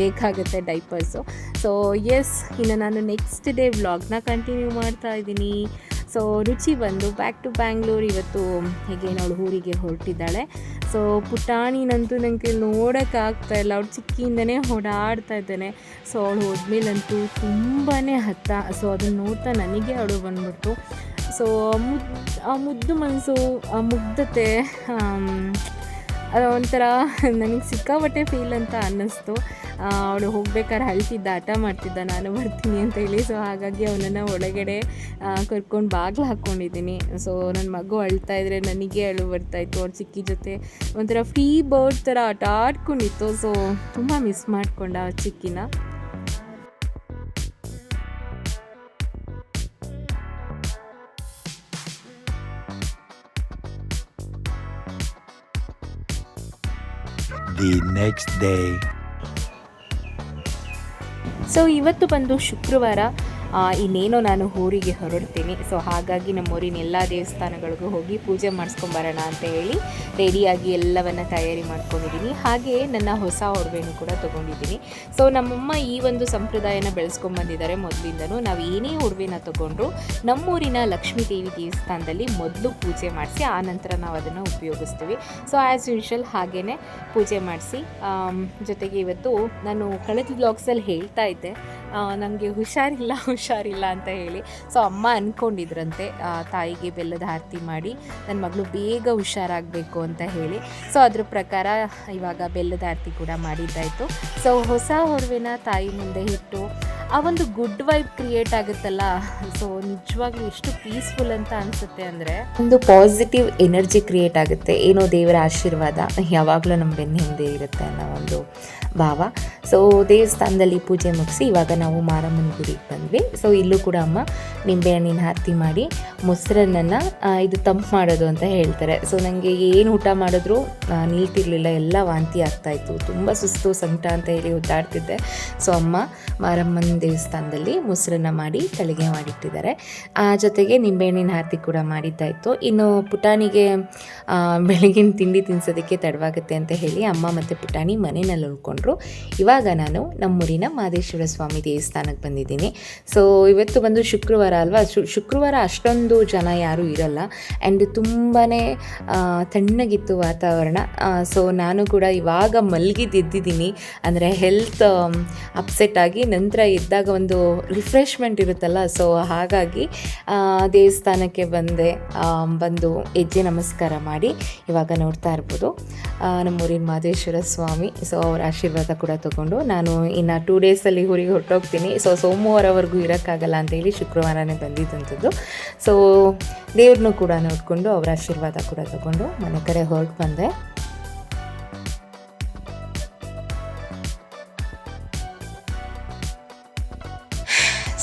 ಬೇಕಾಗುತ್ತೆ ಡೈಪರ್ಸು ಸೊ ಎಸ್ ಇನ್ನು ನಾನು ನೆಕ್ಸ್ಟ್ ಡೇ ವ್ಲಾಗ್ನ ಕಂಟಿನ್ಯೂ ಮಾಡ್ತಾ ಇದ್ದೀನಿ. ಸೊ ರುಚಿ ಬಂದು ಬ್ಯಾಕ್ ಟು ಬ್ಯಾಂಗ್ಳೂರ್ ಇವತ್ತು ಹೇಗೆ ಅವಳು ಊರಿಗೆ ಹೊರಟಿದ್ದಾಳೆ. ಸೊ ಪುಟಾಣಿನಂತೂ ನನಗೆ ನೋಡೋಕ್ಕಾಗ್ತಾ ಇಲ್ಲ. ಅವಳು ಚಿಕ್ಕಿಯಿಂದನೇ ಓಡಾಡ್ತಾ ಇದ್ದಾನೆ. ಸೊ ಅವಳು ಹೋದ್ಮೇಲಂತೂ ತುಂಬಾ ಹತ್ತ. ಸೊ ಅದನ್ನು ನೋಡ್ತಾ ನನಗೆ ಅವಳು ಬಂದ್ಬಿಟ್ಟು ಸೊ ಮುದ್ದು ಆ ಮುದ್ದು ಮನಸ್ಸು ಆ ಮುಗ್ಧತೆ ಅದು ಒಂಥರ ನನಗೆ ಸಿಕ್ಕಾಪಟ್ಟೆ ಫೀಲ್ ಅಂತ ಅನ್ನಿಸ್ತು. ಅವಳು ಹೋಗ್ಬೇಕಾದ್ರೆ ಅಳ್ತಿದ್ದ ಆಟ ಮಾಡ್ತಿದ್ದ, ನಾನು ಬರ್ತೀನಿ ಅಂತ ಹೇಳಿ. ಸೊ ಹಾಗಾಗಿ ಅವನನ್ನು ಒಳಗಡೆ ಕರ್ಕೊಂಡು ಬಾಗಿಲು ಹಾಕ್ಕೊಂಡಿದ್ದೀನಿ ಸೊ ನನ್ನ ಮಗು ಅಳ್ತಾ ಇದ್ರೆ ನನಗೆ ಅಳು ಬರ್ತಾಯಿತ್ತು. ಅವ್ಳ ಚಿಕ್ಕಿ ಜೊತೆ ಒಂಥರ ಫ್ರೀ ಬರ್ಡ್ ಥರ ಆಟ ಆಡ್ಕೊಂಡಿತ್ತು. ಸೊ ತುಂಬ ಮಿಸ್ ಮಾಡ್ಕೊಂಡ ಚಿಕ್ಕಿನ. The ನೆಕ್ಸ್ಟ್ ಡೇ ಸೊ ಇವತ್ತು ಬಂದು ಶುಕ್ರವಾರ ಇನ್ನೇನೋ ನಾನು ಊರಿಗೆ ಹೊರಡ್ತೀನಿ. ಸೊ ಹಾಗಾಗಿ ನಮ್ಮ ಊರಿನ ಎಲ್ಲ ದೇವಸ್ಥಾನಗಳಿಗೂ ಹೋಗಿ ಪೂಜೆ ಮಾಡಿಸ್ಕೊಂಬರೋಣ ಅಂತ ಹೇಳಿ ರೆಡಿಯಾಗಿ ಎಲ್ಲವನ್ನ ತಯಾರಿ ಮಾಡ್ಕೊಂಡಿದ್ದೀನಿ. ಹಾಗೆ ನನ್ನ ಹೊಸ ಒಡವೆನೂ ಕೂಡ ತೊಗೊಂಡಿದ್ದೀನಿ. ಸೊ ನಮ್ಮಮ್ಮ ಈ ಒಂದು ಸಂಪ್ರದಾಯನ ಬೆಳೆಸ್ಕೊಂಬಂದಿದ್ದಾರೆ ಮೊದಲಿಂದನೂ. ನಾವು ಏನೇ ಒಡವೆನ ತೊಗೊಂಡ್ರು ನಮ್ಮೂರಿನ ಲಕ್ಷ್ಮೀ ದೇವಿ ದೇವಸ್ಥಾನದಲ್ಲಿ ಮೊದಲು ಪೂಜೆ ಮಾಡಿಸಿ ಆನಂತರ ನಾವು ಅದನ್ನು ಉಪಯೋಗಿಸ್ತೀವಿ. ಸೊ ಆ್ಯಸ್ ಯೂಶ್ವಲ್ ಹಾಗೆಯೇ ಪೂಜೆ ಮಾಡಿಸಿ ಜೊತೆಗೆ ಇವತ್ತು ನಾನು ಕಳೆದ ಬ್ಲಾಗ್ಸಲ್ಲಿ ಹೇಳ್ತಾ ಇದ್ದೆ. ನನಗೆ ಹುಷಾರಿಲ್ಲ ಹುಷಾರಿಲ್ಲ ಅಂತ ಹೇಳಿ. ಸೊ ಅಮ್ಮ ಅಂದ್ಕೊಂಡಿದ್ರಂತೆ ತಾಯಿಗೆ ಬೆಲ್ಲದ ಆರತಿ ಮಾಡಿ ನನ್ನ ಮಗಳು ಬೇಗ ಹುಷಾರಾಗಬೇಕು ಅಂತ ಹೇಳಿ. ಸೊ ಅದ್ರ ಪ್ರಕಾರ ಇವಾಗ ಬೆಲ್ಲದ ಆರತಿ ಕೂಡ ಮಾಡಿದ್ದಾಯಿತು. ಸೊ ಹೊಸ ಹೊರವಿನ ತಾಯಿ ಮುಂದೆ ಇಟ್ಟು, ಆ ಒಂದು ಗುಡ್ ವೈಬ್ ಕ್ರಿಯೇಟ್ ಆಗುತ್ತಲ್ಲ ಸೊ ನಿಜವಾಗ್ಲೂ ಎಷ್ಟು ಪೀಸ್ಫುಲ್ ಅಂತ ಅನಿಸುತ್ತೆ ಅಂದರೆ, ಒಂದು ಪಾಸಿಟಿವ್ ಎನರ್ಜಿ ಕ್ರಿಯೇಟ್ ಆಗುತ್ತೆ. ಏನೋ ದೇವರ ಆಶೀರ್ವಾದ ಯಾವಾಗಲೂ ನಮ್ಮ ಬೆನ್ನ ಹಿಂದೆ ಇರುತ್ತೆ ಅನ್ನೋ ಒಂದು ಭಾವ. ಸೊ ದೇವಸ್ಥಾನದಲ್ಲಿ ಪೂಜೆ ಮುಗಿಸಿ ಇವಾಗ ನಾವು ಮಾರಮ್ಮನ ಗುಡಿಗೆ ಬಂದ್ವಿ. ಸೊ ಇಲ್ಲೂ ಕೂಡ ಅಮ್ಮ ನಿಂಬೆಹಣ್ಣಿನ ಹತ್ತಿ ಮಾಡಿ ಮೊಸರನ್ನ ಇದು ತಂಪು ಮಾಡೋದು ಅಂತ ಹೇಳ್ತಾರೆ. ಸೊ ನನಗೆ ಏನು ಊಟ ಮಾಡಿದ್ರು ನಿಲ್ತಿರ್ಲಿಲ್ಲ. ಎಲ್ಲ ವಾಂತಿ ಆಗ್ತಾಯಿತ್ತು ತುಂಬ ಸುಸ್ತು, ಸಂಕಟ ಅಂತ ಹೇಳಿ ಒದ್ದಾಡ್ತಿದ್ದೆ. ಸೊ ಅಮ್ಮ ಮಾರಮ್ಮನ ದೇವಸ್ಥಾನದಲ್ಲಿ ಮೊಸರನ್ನ ಮಾಡಿ ತಲೆಗೆ ಮಾಡಿಟ್ಟಿದ್ದಾರೆ. ಆ ಜೊತೆಗೆ ನಿಂಬೆಹಣ್ಣಿನ ಹತ್ತಿ ಕೂಡ ಮಾಡಿದ್ದಾಯಿತು ಇನ್ನು ಪುಟಾಣಿಗೆ ಬೆಳಗಿನ ತಿಂಡಿ ತಿನ್ಸೋದಕ್ಕೆ ತಡವಾಗುತ್ತೆ ಅಂತ ಹೇಳಿ ಅಮ್ಮ ಮತ್ತು ಪುಟಾಣಿ ಮನೆಯಲ್ಲಿ ಉಳ್ಕೊಂಡ್ರು. ಇವಾಗ ನಾನು ನಮ್ಮೂರಿನ ಮಾದೇಶ್ವರ ಸ್ವಾಮಿ ದೇವಸ್ಥಾನಕ್ಕೆ ಬಂದಿದ್ದೀನಿ. ಸೊ ಇವತ್ತು ಬಂದು ಶುಕ್ರವಾರ ಅಲ್ವಾ? ಶುಕ್ರವಾರ ಅಷ್ಟೊಂದು ಜನ ಯಾರೂ ಇರಲ್ಲ. ಆ್ಯಂಡ್ ತುಂಬಾ ತಣ್ಣಗಿತ್ತು ವಾತಾವರಣ. ಸೊ ನಾನು ಕೂಡ ಇವಾಗ ಮಲಗಿದ್ದಿದ್ದೀನಿ ಅಂದರೆ ಹೆಲ್ತ್ ಅಪ್ಸೆಟ್ ಆಗಿ ನಂತರ ಇದ್ದಾಗ ಒಂದು ರಿಫ್ರೆಶ್ಮೆಂಟ್ ಇರುತ್ತಲ್ಲ? ಸೊ ಹಾಗಾಗಿ ದೇವಸ್ಥಾನಕ್ಕೆ ಬಂದೆ. ಬಂದು ಹೆಜ್ಜೆ ನಮಸ್ಕಾರ ಮಾಡಿ ಇವಾಗ ನೋಡ್ತಾ ಇರ್ಬೋದು. ನಮ್ಮೂರಿನ ಮಾದೇಶ್ವರ ಸ್ವಾಮಿ ಸೊ ಅವರ ಆಶೀರ್ವಾದ ಕೂಡ ತಗೊಂಡು ನಾನು ಇನ್ನು ಟೂ ಡೇಸಲ್ಲಿ ಊರಿಗೆ ಹೊರಟೋಗ್ತೀನಿ. ಸೊ ಸೋಮವಾರವರೆಗೂ ಇರೋಕ್ಕಾಗಲ್ಲ ಅಂತ ಹೇಳಿ ಶುಕ್ರವಾರನೇ ಬಂದಿದ್ದಂಥದ್ದು. ಸೊ ದೇವ್ರನ್ನೂ ಕೂಡ ನೋಡಿಕೊಂಡು ಅವರ ಆಶೀರ್ವಾದ ಕೂಡ ತಗೊಂಡು ಮನೆ ಕಡೆ ಹೊರಟು ಬಂದೆ.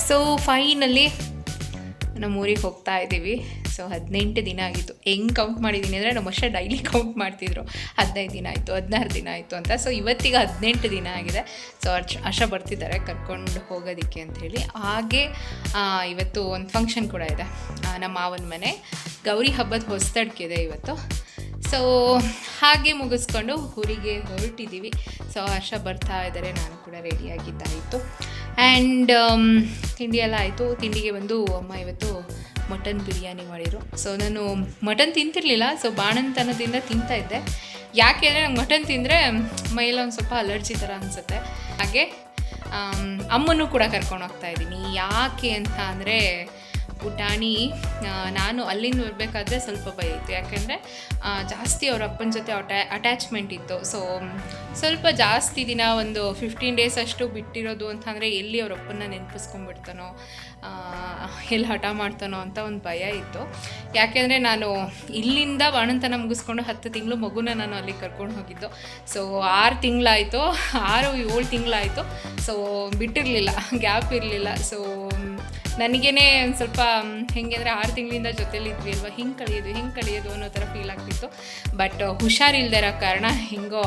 ಸೊ ಫೈನಲಿ ನಮ್ಮ ಊರಿಗೆ ಹೋಗ್ತಾ ಇದ್ದೀವಿ. ಸೊ ಹದಿನೆಂಟು ದಿನ ಆಗಿತ್ತು. ಹೆಂಗ್ ಕೌಂಟ್ ಮಾಡಿದ್ದೀನಿ ಅಂದರೆ ನಮ್ಮ ವರ್ಷ ಡೈಲಿ ಕೌಂಟ್ ಮಾಡ್ತಿದ್ರು. ಹದಿನೈದು ದಿನ ಆಯಿತು, ಹದಿನಾರು ದಿನ ಆಯಿತು ಅಂತ. ಸೊ ಇವತ್ತಿಗೆ ಹದಿನೆಂಟು ದಿನ ಆಗಿದೆ. ಸೊ ಅರ್ಚ, ಆಶಾ ಬರ್ತಿದ್ದಾರೆ ಕರ್ಕೊಂಡು ಹೋಗೋದಕ್ಕೆ ಅಂಥೇಳಿ ಹಾಗೆ ಇವತ್ತು ಒಂದು ಫಂಕ್ಷನ್ ಕೂಡ ಇದೆ. ನಮ್ಮ ಮಾವನ ಮನೆ. ಗೌರಿ ಹಬ್ಬದ ಹೊಸದಡ್ಕಿದೆ ಇವತ್ತು. ಸೊ ಹಾಗೆ ಮುಗಿಸ್ಕೊಂಡು ಊರಿಗೆ ಹೊರಟಿದ್ದೀವಿ. ಸೊ ಹರ್ಷ ಬರ್ತಾ ಇದ್ದಾರೆ, ನಾನು ಕೂಡ ರೆಡಿಯಾಗಿದ್ದಾಯಿತು ಆ್ಯಂಡ್ ತಿಂಡಿ ಎಲ್ಲ ಆಯಿತು. ತಿಂಡಿಗೆ ಬಂದು ಅಮ್ಮ ಇವತ್ತು ಮಟನ್ ಬಿರಿಯಾನಿ ಮಾಡಿದರು. ಸೊ ನಾನು ಮಟನ್ ತಿಂತಿರ್ಲಿಲ್ಲ. ಸೊ ಬಾಣಂತನದಿಂದ ತಿಂತಾ ಇದ್ದೆ. ಯಾಕೆ ಅಂದರೆ ನಂಗೆ ಮಟನ್ ತಿಂದರೆ ಮೈಲೊಂದು ಒಂದು ಸ್ವಲ್ಪ ಅಲರ್ಜಿ ಥರ ಅನಿಸುತ್ತೆ. ಹಾಗೆ ಅಮ್ಮನೂ ಕೂಡ ಕರ್ಕೊಂಡು ಹೋಗ್ತಾ ಇದ್ದೀನಿ. ಯಾಕೆ ಅಂತ ಅಂದರೆ ಪುಟಾಣಿ ನಾನು ಅಲ್ಲಿಂದ ಬರಬೇಕಾದ್ರೆ ಸ್ವಲ್ಪ ಭಯ ಇತ್ತು. ಯಾಕೆಂದರೆ ಜಾಸ್ತಿ ಅವ್ರ ಅಪ್ಪನ ಜೊತೆ ಅಟ್ಯಾ ಅಟ್ಯಾಚ್ಮೆಂಟ್ ಇತ್ತು. ಸೊ ಸ್ವಲ್ಪ ಜಾಸ್ತಿ ದಿನ ಒಂದು ಫಿಫ್ಟೀನ್ ಡೇಸ್ ಅಷ್ಟು ಬಿಟ್ಟಿರೋದು ಅಂತಂದರೆ ಎಲ್ಲಿ ಅವ್ರ ಅಪ್ಪನ ನೆನಪಿಸ್ಕೊಂಡ್ಬಿಡ್ತಾನೋ ಎಲ್ಲಿ ಹಠ ಮಾಡ್ತಾನೋ ಅಂತ ಒಂದು ಭಯ ಇತ್ತು. ಯಾಕೆಂದರೆ ನಾನು ಇಲ್ಲಿಂದ ವಾಣಂತನ ಮುಗಿಸ್ಕೊಂಡು ಹತ್ತು ತಿಂಗಳು ಮಗುನ ನಾನು ಅಲ್ಲಿ ಕರ್ಕೊಂಡು ಹೋಗಿದ್ದು. ಸೊ ಆರು ತಿಂಗಳಾಯಿತು, ಆರು ಏಳು ತಿಂಗಳಾಯಿತು. ಸೊ ಬಿಟ್ಟಿರಲಿಲ್ಲ, ಗ್ಯಾಪ್ ಇರಲಿಲ್ಲ. ಸೊ ನನಗೇನೆ ಒಂದು ಸ್ವಲ್ಪ, ಹೆಂಗೆ ಅಂದರೆ ಆರು ತಿಂಗಳಿಂದ ಜೊತೆಲಿದ್ವಿ ಅಲ್ವಾ? ಹಿಂಗೆ ಕಳಿಯೋದು ಹಿಂಗೆ ಕಳಿಯೋದು ಅನ್ನೋ ಥರ ಫೀಲ್ ಆಗ್ತಿತ್ತು. ಬಟ್ ಹುಷಾರಿಲ್ಲದೆ ಇರೋ ಕಾರಣ ಹಿಂಗೋ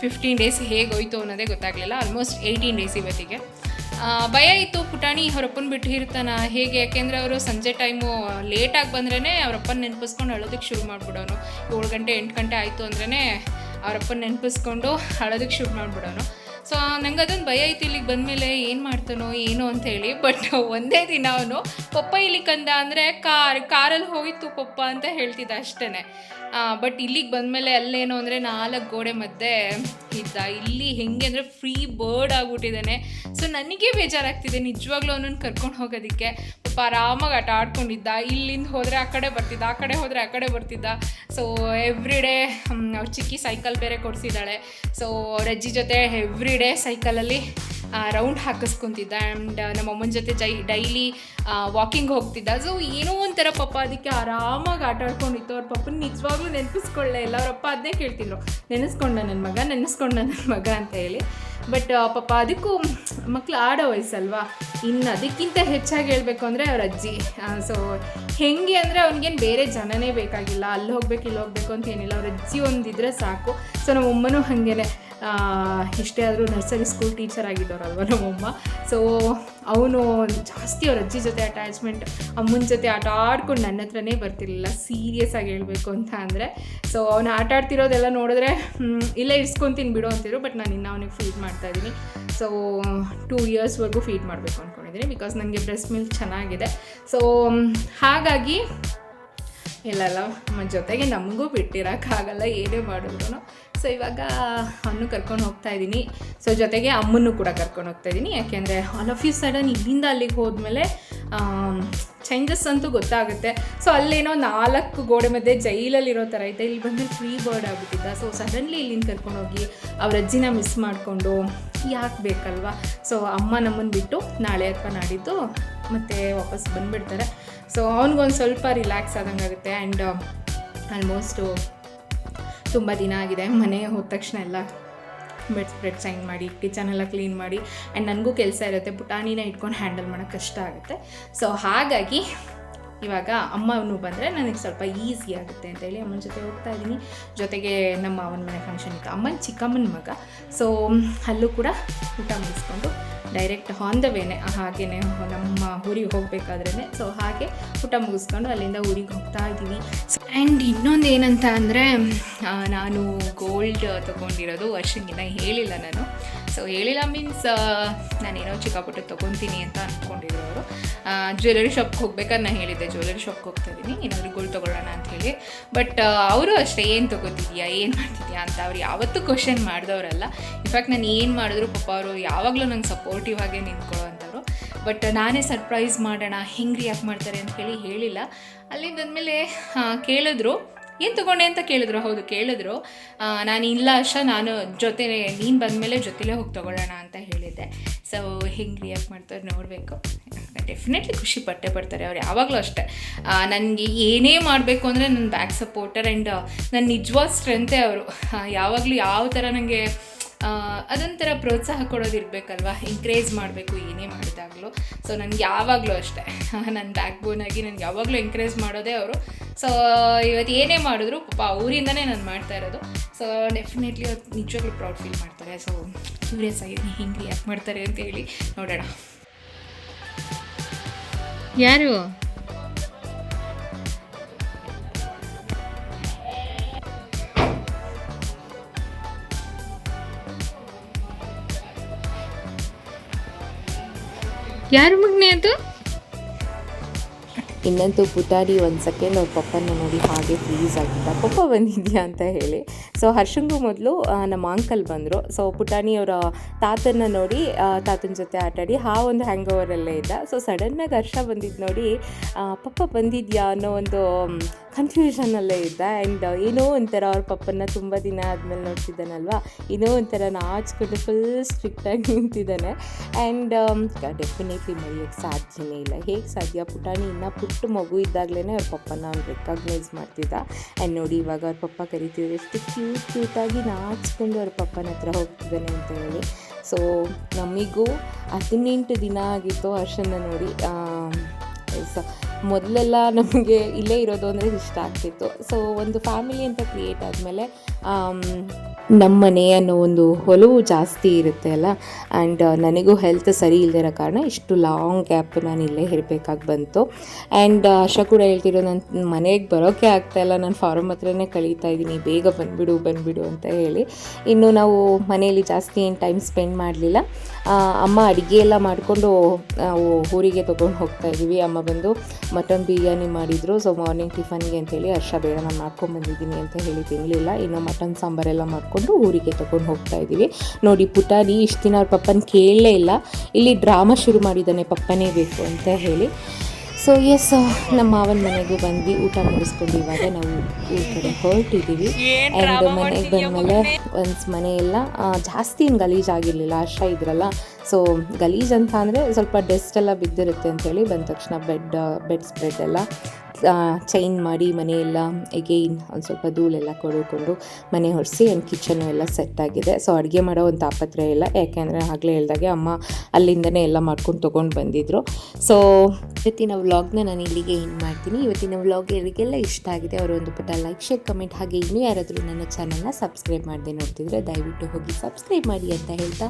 ಫಿಫ್ಟೀನ್ ಡೇಸ್ ಹೇಗೆ ಹೋಯ್ತು ಅನ್ನೋದೇ ಗೊತ್ತಾಗಲಿಲ್ಲ. ಆಲ್ಮೋಸ್ಟ್ ಏಯ್ಟೀನ್ ಡೇಸ್ ಇವತ್ತಿಗೆ. ಭಯ ಇತ್ತು. ಪುಟಾಣಿ ಅವರಪ್ಪನ ಬಿಟ್ಟು ಇರ್ತಾನ ಹೇಗೆ? ಯಾಕೆಂದರೆ ಅವರು ಸಂಜೆ ಟೈಮು ಲೇಟಾಗಿ ಬಂದ್ರೇ ಅವರಪ್ಪನ ನೆನಪಿಸ್ಕೊಂಡು ಅಳೋದಕ್ಕೆ ಶುರು ಮಾಡಿಬಿಡೋನು. ಏಳು ಗಂಟೆ, ಎಂಟು ಗಂಟೆ ಆಯಿತು ಅಂದ್ರೇ ಅವರಪ್ಪನ ನೆನಪಿಸ್ಕೊಂಡು ಅಳೋದಕ್ಕೆ ಶುರು ಮಾಡಿಬಿಡೋನು. ಸೊ ನಂಗೆ ಅದೊಂದು ಭಯ ಇತ್ತು. ಇಲ್ಲಿಗೆ ಬಂದಮೇಲೆ ಏನು ಮಾಡ್ತಾನೋ ಏನೋ ಅಂತ ಹೇಳಿ ಬಟ್ ಒಂದೇ ದಿನ ಅವನು ಪಪ್ಪ ಇಲ್ಲಿ ಕಂದ ಅಂದರೆ ಕಾರ್ ಕಾರಲ್ಲಿ ಹೋಗಿತ್ತು ಪಪ್ಪ ಅಂತ ಹೇಳ್ತಿದ್ದ ಅಷ್ಟೇ ಬಟ್ ಇಲ್ಲಿಗೆ ಬಂದಮೇಲೆ ಅಲ್ಲೇನು ಅಂದರೆ ನಾಲ್ಕು ಗೋಡೆ ಮಧ್ಯೆ ಇದ್ದ. ಇಲ್ಲಿ ಹೆಂಗೆ ಅಂದರೆ ಫ್ರೀ ಬರ್ಡ್ ಆಗ್ಬಿಟ್ಟಿದ್ದಾನೆ. ಸೊ ನನಗೆ ಬೇಜಾರಾಗ್ತಿದೆ. ನಿಜವಾಗ್ಲೂ ಅವನನ್ನು ಕರ್ಕೊಂಡು ಹೋಗೋದಕ್ಕೆ. ಪಾಪ ಆರಾಮಾಗಿ ಆಟ ಆಡ್ಕೊಂಡಿದ್ದ. ಇಲ್ಲಿಂದ ಹೋದರೆ ಆ ಕಡೆ ಬರ್ತಿದ್ದ, ಆ ಕಡೆ ಹೋದರೆ ಆ ಕಡೆ ಬರ್ತಿದ್ದ. ಸೊ ಎವ್ರಿ ಡೇ ಅವ್ರ ಚಿಕ್ಕಿ ಸೈಕಲ್ ಬೇರೆ ಕೊಡಿಸಿದ್ದಾಳೆ. ಸೊ ಅವ್ರ ಅಜ್ಜಿ ಜೊತೆ ಎವ್ರಿ ಡೇ ಸೈಕಲಲ್ಲಿ ರೌಂಡ್ ಹಾಕಿಸ್ಕೊತಿದ್ದ ಆ್ಯಂಡ್ ನಮ್ಮ ಅಮ್ಮನ ಜೊತೆ ಜೈ ಡೈಲಿ ವಾಕಿಂಗ್ ಹೋಗ್ತಿದ್ದ. ಸೊ ಏನೋ ಒಂಥರ ಪಪ್ಪ ಅದಕ್ಕೆ ಆರಾಮಾಗಿ ಆಟ ಆಡ್ಕೊಂಡಿತ್ತು. ಅವ್ರ ಪಪ್ಪನ ನಿಜವಾಗ್ಲೂ ನೆನಪಿಸ್ಕೊಳ್ಳೇ ಇಲ್ಲ. ಅಪ್ಪ ಅದನ್ನೇ ಕೇಳ್ತಿದ್ರು. ನೆನೆಸ್ಕೊಂಡ ನನ್ನ ಮಗ, ನೆನೆಸ್ಕೊಂಡ ನನ್ನ ಮಗ ಅಂತ ಹೇಳಿ. ಬಟ್ ಪಾಪ ಅದಕ್ಕೂ ಮಕ್ಳು ಆಡೋ ವಯಸ್ಸಲ್ವಾ? ಇನ್ನು ಅದಕ್ಕಿಂತ ಹೆಚ್ಚಾಗಿ ಹೇಳಬೇಕು ಅಂದರೆ ಅವ್ರ ಅಜ್ಜಿ. ಸೊ ಹೆಂಗೆ ಅಂದರೆ ಅವ್ನಿಗೇನು ಬೇರೆ ಜನನೇ ಬೇಕಾಗಿಲ್ಲ. ಅಲ್ಲಿ ಹೋಗ್ಬೇಕು, ಇಲ್ಲಿ ಹೋಗ್ಬೇಕು ಅಂತ ಏನಿಲ್ಲ. ಅವ್ರ ಅಜ್ಜಿ ಒಂದಿದ್ರೆ ಸಾಕು. ಸೊ ನಮ್ಮ ಅಮ್ಮನೂ ಹಾಗೇನೆ. ಎಷ್ಟೇ ಆದರೂ ನರ್ಸರಿ ಸ್ಕೂಲ್ ಟೀಚರ್ ಆಗಿದ್ದವರಲ್ವ ನಮ್ಮಮ್ಮ? ಸೊ ಅವನು ಜಾಸ್ತಿ ಅವ್ರ ಅಜ್ಜಿ ಜೊತೆ ಅಟ್ಯಾಚ್ಮೆಂಟ್ ಅಮ್ಮನ ಜೊತೆ ಆಟ ಆಡ್ಕೊಂಡು ನನ್ನ ಹತ್ರನೇ ಬರ್ತಿರಲಿಲ್ಲ. ಸೀರಿಯಸ್ ಆಗಿ ಹೇಳಬೇಕು ಅಂತ ಅಂದರೆ. ಸೊ ಅವನು ಆಟ ಆಡ್ತಿರೋದೆಲ್ಲ ನೋಡಿದ್ರೆ ಇಲ್ಲ ಇಸ್ಕೊತೀನಿ ಬಿಡು ಅಂತಿದ್ರು ಬಟ್ ನಾನು ಇನ್ನೂ ಅವನಿಗೆ ಫೀಡ್ ಮಾಡ್ತಾ ಇದ್ದೀನಿ. ಸೊ ಟೂ ಇಯರ್ಸ್ವರೆಗೂ ಫೀಡ್ ಮಾಡಬೇಕು ಅಂದ್ಕೊಂಡಿದ್ದೀನಿ ಬಿಕಾಸ್ ನನಗೆ ಬ್ರೆಸ್ಟ್ ಮಿಲ್ಕ್ ಚೆನ್ನಾಗಿದೆ. ಸೊ ಹಾಗಾಗಿ ಇಲ್ಲಲ್ಲ ಜೊತೆಗೆ ನಮಗೂ ಬಿಟ್ಟಿರೋಕ್ಕಾಗಲ್ಲ, ಏನೇ ಮಾಡಿದ್ರು ಸೊ ಇವಾಗ ಅವನು ಕರ್ಕೊಂಡು ಹೋಗ್ತಾ ಇದ್ದೀನಿ. ಸೊ ಜೊತೆಗೆ ಅಮ್ಮನ್ನು ಕೂಡ ಕರ್ಕೊಂಡು ಹೋಗ್ತಾ ಇದ್ದೀನಿ. ಯಾಕೆಂದರೆ ಆಲ್ ಆಫ್ ಯು ಸಡನ್ ಇಲ್ಲಿಂದ ಅಲ್ಲಿಗೆ ಹೋದ್ಮೇಲೆ ಚೇಂಜಸ್ ಅಂತೂ ಗೊತ್ತಾಗುತ್ತೆ. ಸೊ ಅಲ್ಲೇನೋ ನಾಲ್ಕು ಗೋಡೆ ಮಧ್ಯೆ ಜೈಲಲ್ಲಿರೋ ಥರ ಇದೆ. ಇಲ್ಲಿ ಬಂದರೆ ಫ್ರೀ ಬರ್ಡ್ ಆಗ್ಬಿಟ್ಟಿದ್ದ. ಸೊ ಸಡನ್ಲಿ ಇಲ್ಲಿಂದ ಕರ್ಕೊಂಡು ಹೋಗಿ ಅವ್ರ ಅಜ್ಜಿನ ಮಿಸ್ ಮಾಡಿಕೊಂಡು ಯಾಕೆ ಬೇಕಲ್ವಾ? ಸೊ ಅಮ್ಮ ನಮ್ಮನ್ನು ಬಿಟ್ಟು ನಾಳೆ ಅಥವಾ ನಾಡಿದ್ದು ಮತ್ತೆ ವಾಪಸ್ ಬಂದುಬಿಡ್ತಾರೆ. ಸೊ ಅವ್ನಿಗೊಂದು ಸ್ವಲ್ಪ ರಿಲ್ಯಾಕ್ಸ್ ಆದಂಗೆ ಆಗುತ್ತೆ ಆ್ಯಂಡ್ ಆಲ್ಮೋಸ್ಟು ತುಂಬ ದಿನ ಆಗಿದೆ. ಮನೆ ಹೋದ ತಕ್ಷಣ ಎಲ್ಲ ಬೆಡ್ ಸ್ಪ್ರೆಡ್ ಸೈನ್ ಮಾಡಿ ಕಿಚನ್ ಎಲ್ಲ ಕ್ಲೀನ್ ಮಾಡಿ ಆ್ಯಂಡ್ ನನಗೂ ಕೆಲಸ ಇರುತ್ತೆ. ಪುಟಾಣಿನ ಇಟ್ಕೊಂಡು ಹ್ಯಾಂಡಲ್ ಮಾಡೋಕ್ಕೆ ಕಷ್ಟ ಆಗುತ್ತೆ. ಸೊ ಹಾಗಾಗಿ ಇವಾಗ ಅಮ್ಮನು ಬಂದರೆ ನನಗೆ ಸ್ವಲ್ಪ ಈಸಿ ಆಗುತ್ತೆ ಅಂತ ಹೇಳಿ ಅಮ್ಮನ ಜೊತೆ ಹೋಗ್ತಾ ಇದ್ದೀನಿ ಜೊತೆಗೆ ನಮ್ಮ ಅವನ ಮನೆ ಫಂಕ್ಷನ್ ಇತ್ತು. ಅಮ್ಮನ ಚಿಕ್ಕಮ್ಮನ ಮಗ. ಸೊ ಅಲ್ಲೂ ಕೂಡ ಊಟ ಮುಗಿಸ್ಕೊಂಡು ಡೈರೆಕ್ಟ್ ಆನ್ ದ ವೇನೆ ಹಾಗೆಯೇ ನಮ್ಮ ಊರಿಗೆ ಹೋಗಬೇಕಾದ್ರೇ ಸೊ ಹಾಗೆ ಊಟ ಮುಗಿಸ್ಕೊಂಡು ಅಲ್ಲಿಂದ ಊರಿಗೆ ಹೋಗ್ತಾ ಇದ್ದೀವಿ ಆ್ಯಂಡ್ ಇನ್ನೊಂದು ಏನಂತ ಅಂದರೆ ನಾನು ಗೋಲ್ಡ್ ತೊಗೊಂಡಿರೋದು ವರ್ಷಕ್ಕಿಂತ ಹೇಳಿಲ್ಲ ನಾನು. ಸೊ ಹೇಳಿಲ್ಲ ಮೀನ್ಸ್ ನಾನೇನೋ ಚಿಕ್ಕಪುಟ್ಟ ತೊಗೊತೀನಿ ಅಂತ ಅಂದ್ಕೊಂಡಿರೋರು ಜ್ಯುವೆಲರಿ ಶಾಪ್ಗೆ ಹೋಗ್ಬೇಕಾದ್ರೆ ನಾನು ಹೇಳಿದ್ದೆ. ಜ್ಯುವೆಲರಿ ಶಾಪ್ಗೆ ಹೋಗ್ತಾ ಇದ್ದೀನಿ ಏನಾದರೂ ಗೋಲ್ಡ್ ತೊಗೊಳ್ಳೋಣ ಅಂತ ಹೇಳಿ. ಬಟ್ ಅವರು ಅಷ್ಟೇ, ಏನು ತೊಗೋತಿದ್ಯಾ? ಏನು ಮಾಡ್ತಿದ್ಯಾ? ಅಂತ ಅವ್ರು ಯಾವತ್ತೂ ಕ್ವಶನ್ ಮಾಡಿದವರಲ್ಲ. ಇನ್ಫ್ಯಾಕ್ಟ್ ನಾನು ಏನು ಮಾಡಿದ್ರು ಪಾಪ ಅವರು ಯಾವಾಗಲೂ ನಂಗೆ ಸಪೋರ್ಟಿವ್ ಆಗೇ ನಿಂತ್ಕೊಳ್ಳೋ ಅಂಥವ್ರು ಬಟ್ ನಾನೇ ಸರ್ಪ್ರೈಸ್ ಮಾಡೋಣ, ಹೆಂಗೆ ರಿಯಾಕ್ಟ್ ಮಾಡ್ತಾರೆ ಅಂತ ಹೇಳಿ ಹೇಳಿಲ್ಲ. ಅಲ್ಲಿ ಬಂದಮೇಲೆ ಕೇಳಿದ್ರು. ಏನು ತೊಗೊಂಡೆ ಅಂತ ಕೇಳಿದ್ರು? ಹೌದು, ಕೇಳಿದ್ರು. ನಾನು ಇಲ್ಲ ಅಷ್ಟ ನಾನು ಜೊತೆ ನೀನು ಬಂದಮೇಲೆ ಜೊತೆಲೇ ಹೋಗಿ ತೊಗೊಳ್ಳೋಣ ಅಂತ ಹೇಳಿದ್ದೆ. ಸೊ ಹೆಂಗೆ ರಿಯಾಕ್ಟ್ ಮಾಡ್ತಾರೆ ನೋಡಬೇಕು. ಡೆಫಿನೆಟ್ಲಿ ಖುಷಿ ಪಟ್ಟೆ ಪಡ್ತಾರೆ ಅವ್ರು, ಯಾವಾಗಲೂ ಅಷ್ಟೇ. ನನಗೆ ಏನೇ ಮಾಡಬೇಕು ಅಂದರೆ ನನ್ನ ಬ್ಯಾಕ್ ಸಪೋರ್ಟರ್ ಆ್ಯಂಡ್ ನನ್ನ ನಿಜವಾದ ಸ್ಟ್ರೆಂತೆ ಅವರು. ಯಾವಾಗಲೂ ಯಾವ ಥರ ನನಗೆ ಅದೊಂಥರ ಪ್ರೋತ್ಸಾಹ ಕೊಡೋದಿರಬೇಕಲ್ವ? ಎಂಕರೇಜ್ ಮಾಡಬೇಕು, ಏನೇ ಮಾಡಿದಾಗಲೂ. ಸೊ ನನಗೆ ಯಾವಾಗಲೂ ಅಷ್ಟೇ. ನನ್ನ ಬ್ಯಾಕ್ ಆಗಿ ನನಗೆ ಯಾವಾಗಲೂ ಎಂಕರೇಜ್ ಮಾಡೋದೇ ಅವರು. ಸೊ ಇವತ್ತು ಏನೇ ಮಾಡಿದ್ರು, ಪಾಪ ಅವರಿಂದನೇ ನಾನು ಮಾಡ್ತಾ ಇರೋದು. ಸೊ ಡೆಫಿನೆಟ್ಲಿ ಅವ್ರು ನಿಜವಾಗ್ಲೂ ಪ್ರೌಡ್ ಫೀಲ್ ಮಾಡ್ತಾರೆ. ಸೊ ಕ್ಯೂರಿಯಸ್ ಆಗಿದ್ದೀನಿ ಹಿಂಗೆ ರಿಯಾಕ್ಟ್ ಮಾಡ್ತಾರೆ ಅಂತ ಹೇಳಿ ನೋಡೋಣ. ಯಾರು? ಯಾರು ಮಗನೇ ಅದು? ಇನ್ನಂತೂ ಪುಟಾರಿ ಒಂದು ಸೆಕೆಂಡ್ ಅವ್ರ ಪಪ್ಪನ ನೋಡಿ ಹಾಗೆ ಫ್ರೀಸ್ ಆಗಿದ್ದ ಪಪ್ಪ ಬಂದಿದ್ಯಾ ಅಂತ ಹೇಳಿ. ಸೊ ಹರ್ಷಂಗು ಮೊದಲು ನಮ್ಮ ಅಂಕಲ್ ಬಂದರು. ಸೊ ಪುಟಾಣಿ ಅವರ ತಾತನ ನೋಡಿ ತಾತನ ಜೊತೆ ಆಟಾಡಿ ಆ ಒಂದು ಹ್ಯಾಂಗ್ ಓವರಲ್ಲೇ ಇದ್ದ. ಸೊ ಸಡನ್ನಾಗಿ ಹರ್ಷ ಬಂದಿದ್ದು ನೋಡಿ ಪಪ್ಪ ಬಂದಿದ್ಯಾ ಅನ್ನೋ ಒಂದು ಕನ್ಫ್ಯೂಷನಲ್ಲೇ ಇದ್ದ. ಆ್ಯಂಡ್ ಏನೋ ಒಂಥರ ಅವ್ರ ಪಪ್ಪನ ತುಂಬ ದಿನ ಆದಮೇಲೆ ನೋಡ್ತಿದ್ದಾನಲ್ವಾ? ಏನೋ ಒಂಥರ ನಾಚ್ಕೊಂಡು ಫುಲ್ ಸ್ಟ್ರಿಕ್ಟಾಗಿ ನಿಂತಿದ್ದಾನೆ. ಆ್ಯಂಡ್ ಡೆಫಿನೆಟ್ಲಿ ಮರೆಯೋಕ್ಕೆ ಸಾಧ್ಯನೇ ಇಲ್ಲ. ಹೇಗೆ ಸಾಧ್ಯ? ಪುಟಾಣಿ ಇನ್ನೂ ಪುಟ್ಟ ಮಗು ಇದ್ದಾಗಲೇ ಅವ್ರ ಪಪ್ಪನ ಅವ್ನು ರೆಕಗ್ನೈಸ್ ಮಾಡ್ತಿದ್ದ. ಆ್ಯಂಡ್ ನೋಡಿ ಇವಾಗ ಅವ್ರ ಪಪ್ಪ ಕರಿತಿದ್ರು ಎಷ್ಟು ಕ್ಯೂಟ್ ಕ್ಯೂಟಾಗಿ ನಾಚಿಕೊಂಡು ಅವ್ರ ಪಪ್ಪನ ಹತ್ರ ಹೋಗ್ತಿದ್ದಾನೆ ಅಂತ ಹೇಳಿ. ಸೊ ನಮಗೂ ಹದಿನೆಂಟು ದಿನ ಆಗಿತ್ತು ಹರ್ಷನ ನೋಡಿ. ಸೊ ಮೊದಲೆಲ್ಲ ನಮಗೆ ಇಲ್ಲೇ ಇರೋದು ಅಂದರೆ ಇಷ್ಟ ಆಗ್ತಿತ್ತು. ಸೊ ಒಂದು ಫ್ಯಾಮಿಲಿ ಅಂತ ಕ್ರಿಯೇಟ್ ಆದಮೇಲೆ ನಮ್ಮ ಮನೆ ಅನ್ನೋ ಒಂದು ಒಲವು ಜಾಸ್ತಿ ಇರುತ್ತೆ ಅಲ್ಲ? ಆ್ಯಂಡ್ ನನಗೂ ಹೆಲ್ತ್ ಸರಿ ಇಲ್ಲದಿರೋ ಕಾರಣ ಇಷ್ಟು ಲಾಂಗ್ ಗ್ಯಾಪ್ ನಾನು ಇಲ್ಲೇ ಇರಬೇಕಾಗಿ ಬಂತು. ಆ್ಯಂಡ್ ಆಶಾ ಕೂಡ ಹೇಳ್ತಿರೋ ನನ್ನ ಮನೆಗೆ ಬರೋಕ್ಕೆ ಆಗ್ತಾಯಿಲ್ಲ ನಾನು ಫಾರಮ್ ಹತ್ರನೇ ಕಳೀತಾ ಇದ್ದೀನಿ ಬೇಗ ಬಂದುಬಿಡು ಬಂದುಬಿಡು ಅಂತ ಹೇಳಿ. ಇನ್ನು ನಾವು ಮನೆಯಲ್ಲಿ ಜಾಸ್ತಿ ಏನು ಟೈಮ್ ಸ್ಪೆಂಡ್ ಮಾಡಲಿಲ್ಲ. ಅಮ್ಮ ಅಡುಗೆ ಎಲ್ಲ ಮಾಡಿಕೊಂಡು, ನಾವು ಊರಿಗೆ ತೊಗೊಂಡು ಹೋಗ್ತಾ ಇದ್ದೀವಿ. ಅಮ್ಮ ಬಂದು ಮಟನ್ ಬಿರಿಯಾನಿ ಮಾಡಿದರು. ಸೊ ಮಾರ್ನಿಂಗ್ ಟಿಫನ್ಗೆ ಅಂತೇಳಿ ಹರ್ಷ ಬೇಡ ನಾನು ಮಾಡ್ಕೊಂಬಂದಿದ್ದೀನಿ ಅಂತ ಹೇಳಿ ತಿನ್ನಲಿಲ್ಲ ಇನ್ನು ಮಟನ್ ಸಾಂಬಾರೆಲ್ಲ ಮಾಡಿಕೊಂಡು ಊರಿಗೆ ತೊಗೊಂಡು ಹೋಗ್ತಾ ಇದ್ದೀವಿ ನೋಡಿ ಪುಟಾನಿ ಇಷ್ಟು ದಿನ ಅವ್ರ ಪಪ್ಪನ ಕೇಳಲೇ ಇಲ್ಲ. ಇಲ್ಲಿ ಡ್ರಾಮಾ ಶುರು ಮಾಡಿದ್ದಾನೆ ಪಪ್ಪನೇ ಬೇಕು ಅಂತ ಹೇಳಿ. ಸೊ ಎಸ್ ನಮ್ಮ ಮಾವನ ಮನೆಗೂ ಬಂದು ಊಟ ಮುಗಿಸ್ಕೊಂಡು ಇವಾಗ ನಾವು ಈ ಕಡೆ ಹೊರಟಿದ್ದೀವಿ. ಆ್ಯಂಡ್ ಮನೆಗೆ ಬಂದಮೇಲೆ ಒನ್ಸ್ ಮನೆಯೆಲ್ಲ ಜಾಸ್ತಿ ಏನು ಗಲೀಜಾಗಿರಲಿಲ್ಲ ಅಷ್ಟ ಇದ್ರಲ್ಲ. ಸೊ ಗಲೀಜ್ ಅಂತ ಅಂದರೆ ಸ್ವಲ್ಪ ಡೆಸ್ಟ್ ಎಲ್ಲ ಬಿದ್ದಿರುತ್ತೆ ಅಂತೇಳಿ ಬಂದ ತಕ್ಷಣ ಬೆಡ್ ಬೆಡ್ ಸ್ಪ್ರೆಡ್ ಎಲ್ಲ ಚೈನ್ ಮಾಡಿ ಮನೆಯೆಲ್ಲ ಎಗೈನ್ ಒಂದು ಸ್ವಲ್ಪ ಧೂಳೆಲ್ಲ ಕೊಡಿಕೊಂಡು ಮನೆ ಹೊರಿಸಿ ಆ್ಯಂಡ್ ಕಿಚನ್ನು ಎಲ್ಲ ಸೆಟ್ ಆಗಿದೆ. ಸೊ ಅಡುಗೆ ಮಾಡೋ ಒಂದು ತಾಪತ್ರ ಇಲ್ಲ. ಯಾಕೆಂದರೆ ಆಗಲೇ ಹೇಳ್ದಾಗೆ ಅಮ್ಮ ಅಲ್ಲಿಂದನೇ ಎಲ್ಲ ಮಾಡ್ಕೊಂಡು ತೊಗೊಂಡು ಬಂದಿದ್ದರು ಸೊ ಇವತ್ತಿನ ವ್ಲಾಗ್ನ ನಾನು ಇಲ್ಲಿಗೆ ಏನು ಮಾಡ್ತೀನಿ. ಇವತ್ತಿನ ವ್ಲಾಗ್ ಇವರಿಗೆಲ್ಲ ಇಷ್ಟ ಆಗಿದೆ, ಅವರು ಒಂದು ಪುಟ್ಟ ಲೈಕ್ ಶೇರ್ ಕಮೆಂಟ್ ಹಾಗೆ ಇನ್ನೂ ಯಾರಾದರೂ ನನ್ನ ಚಾನಲ್ನ ಸಬ್ಸ್ಕ್ರೈಬ್ ಮಾಡದೆ ನೋಡ್ತಿದ್ರೆ ದಯವಿಟ್ಟು ಹೋಗಿ ಸಬ್ಸ್ಕ್ರೈಬ್ ಮಾಡಿ ಅಂತ ಹೇಳ್ತಾ.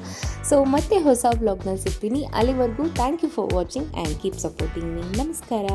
ಸೊ ಮತ್ತೆ ಹೊಸ ವ್ಲಾಗ್ನಲ್ಲಿ ಸಿಗ್ತೀನಿ. ಅಲ್ಲಿವರೆಗೂ thank you for watching and keep supporting me ನಮಸ್ಕಾರ.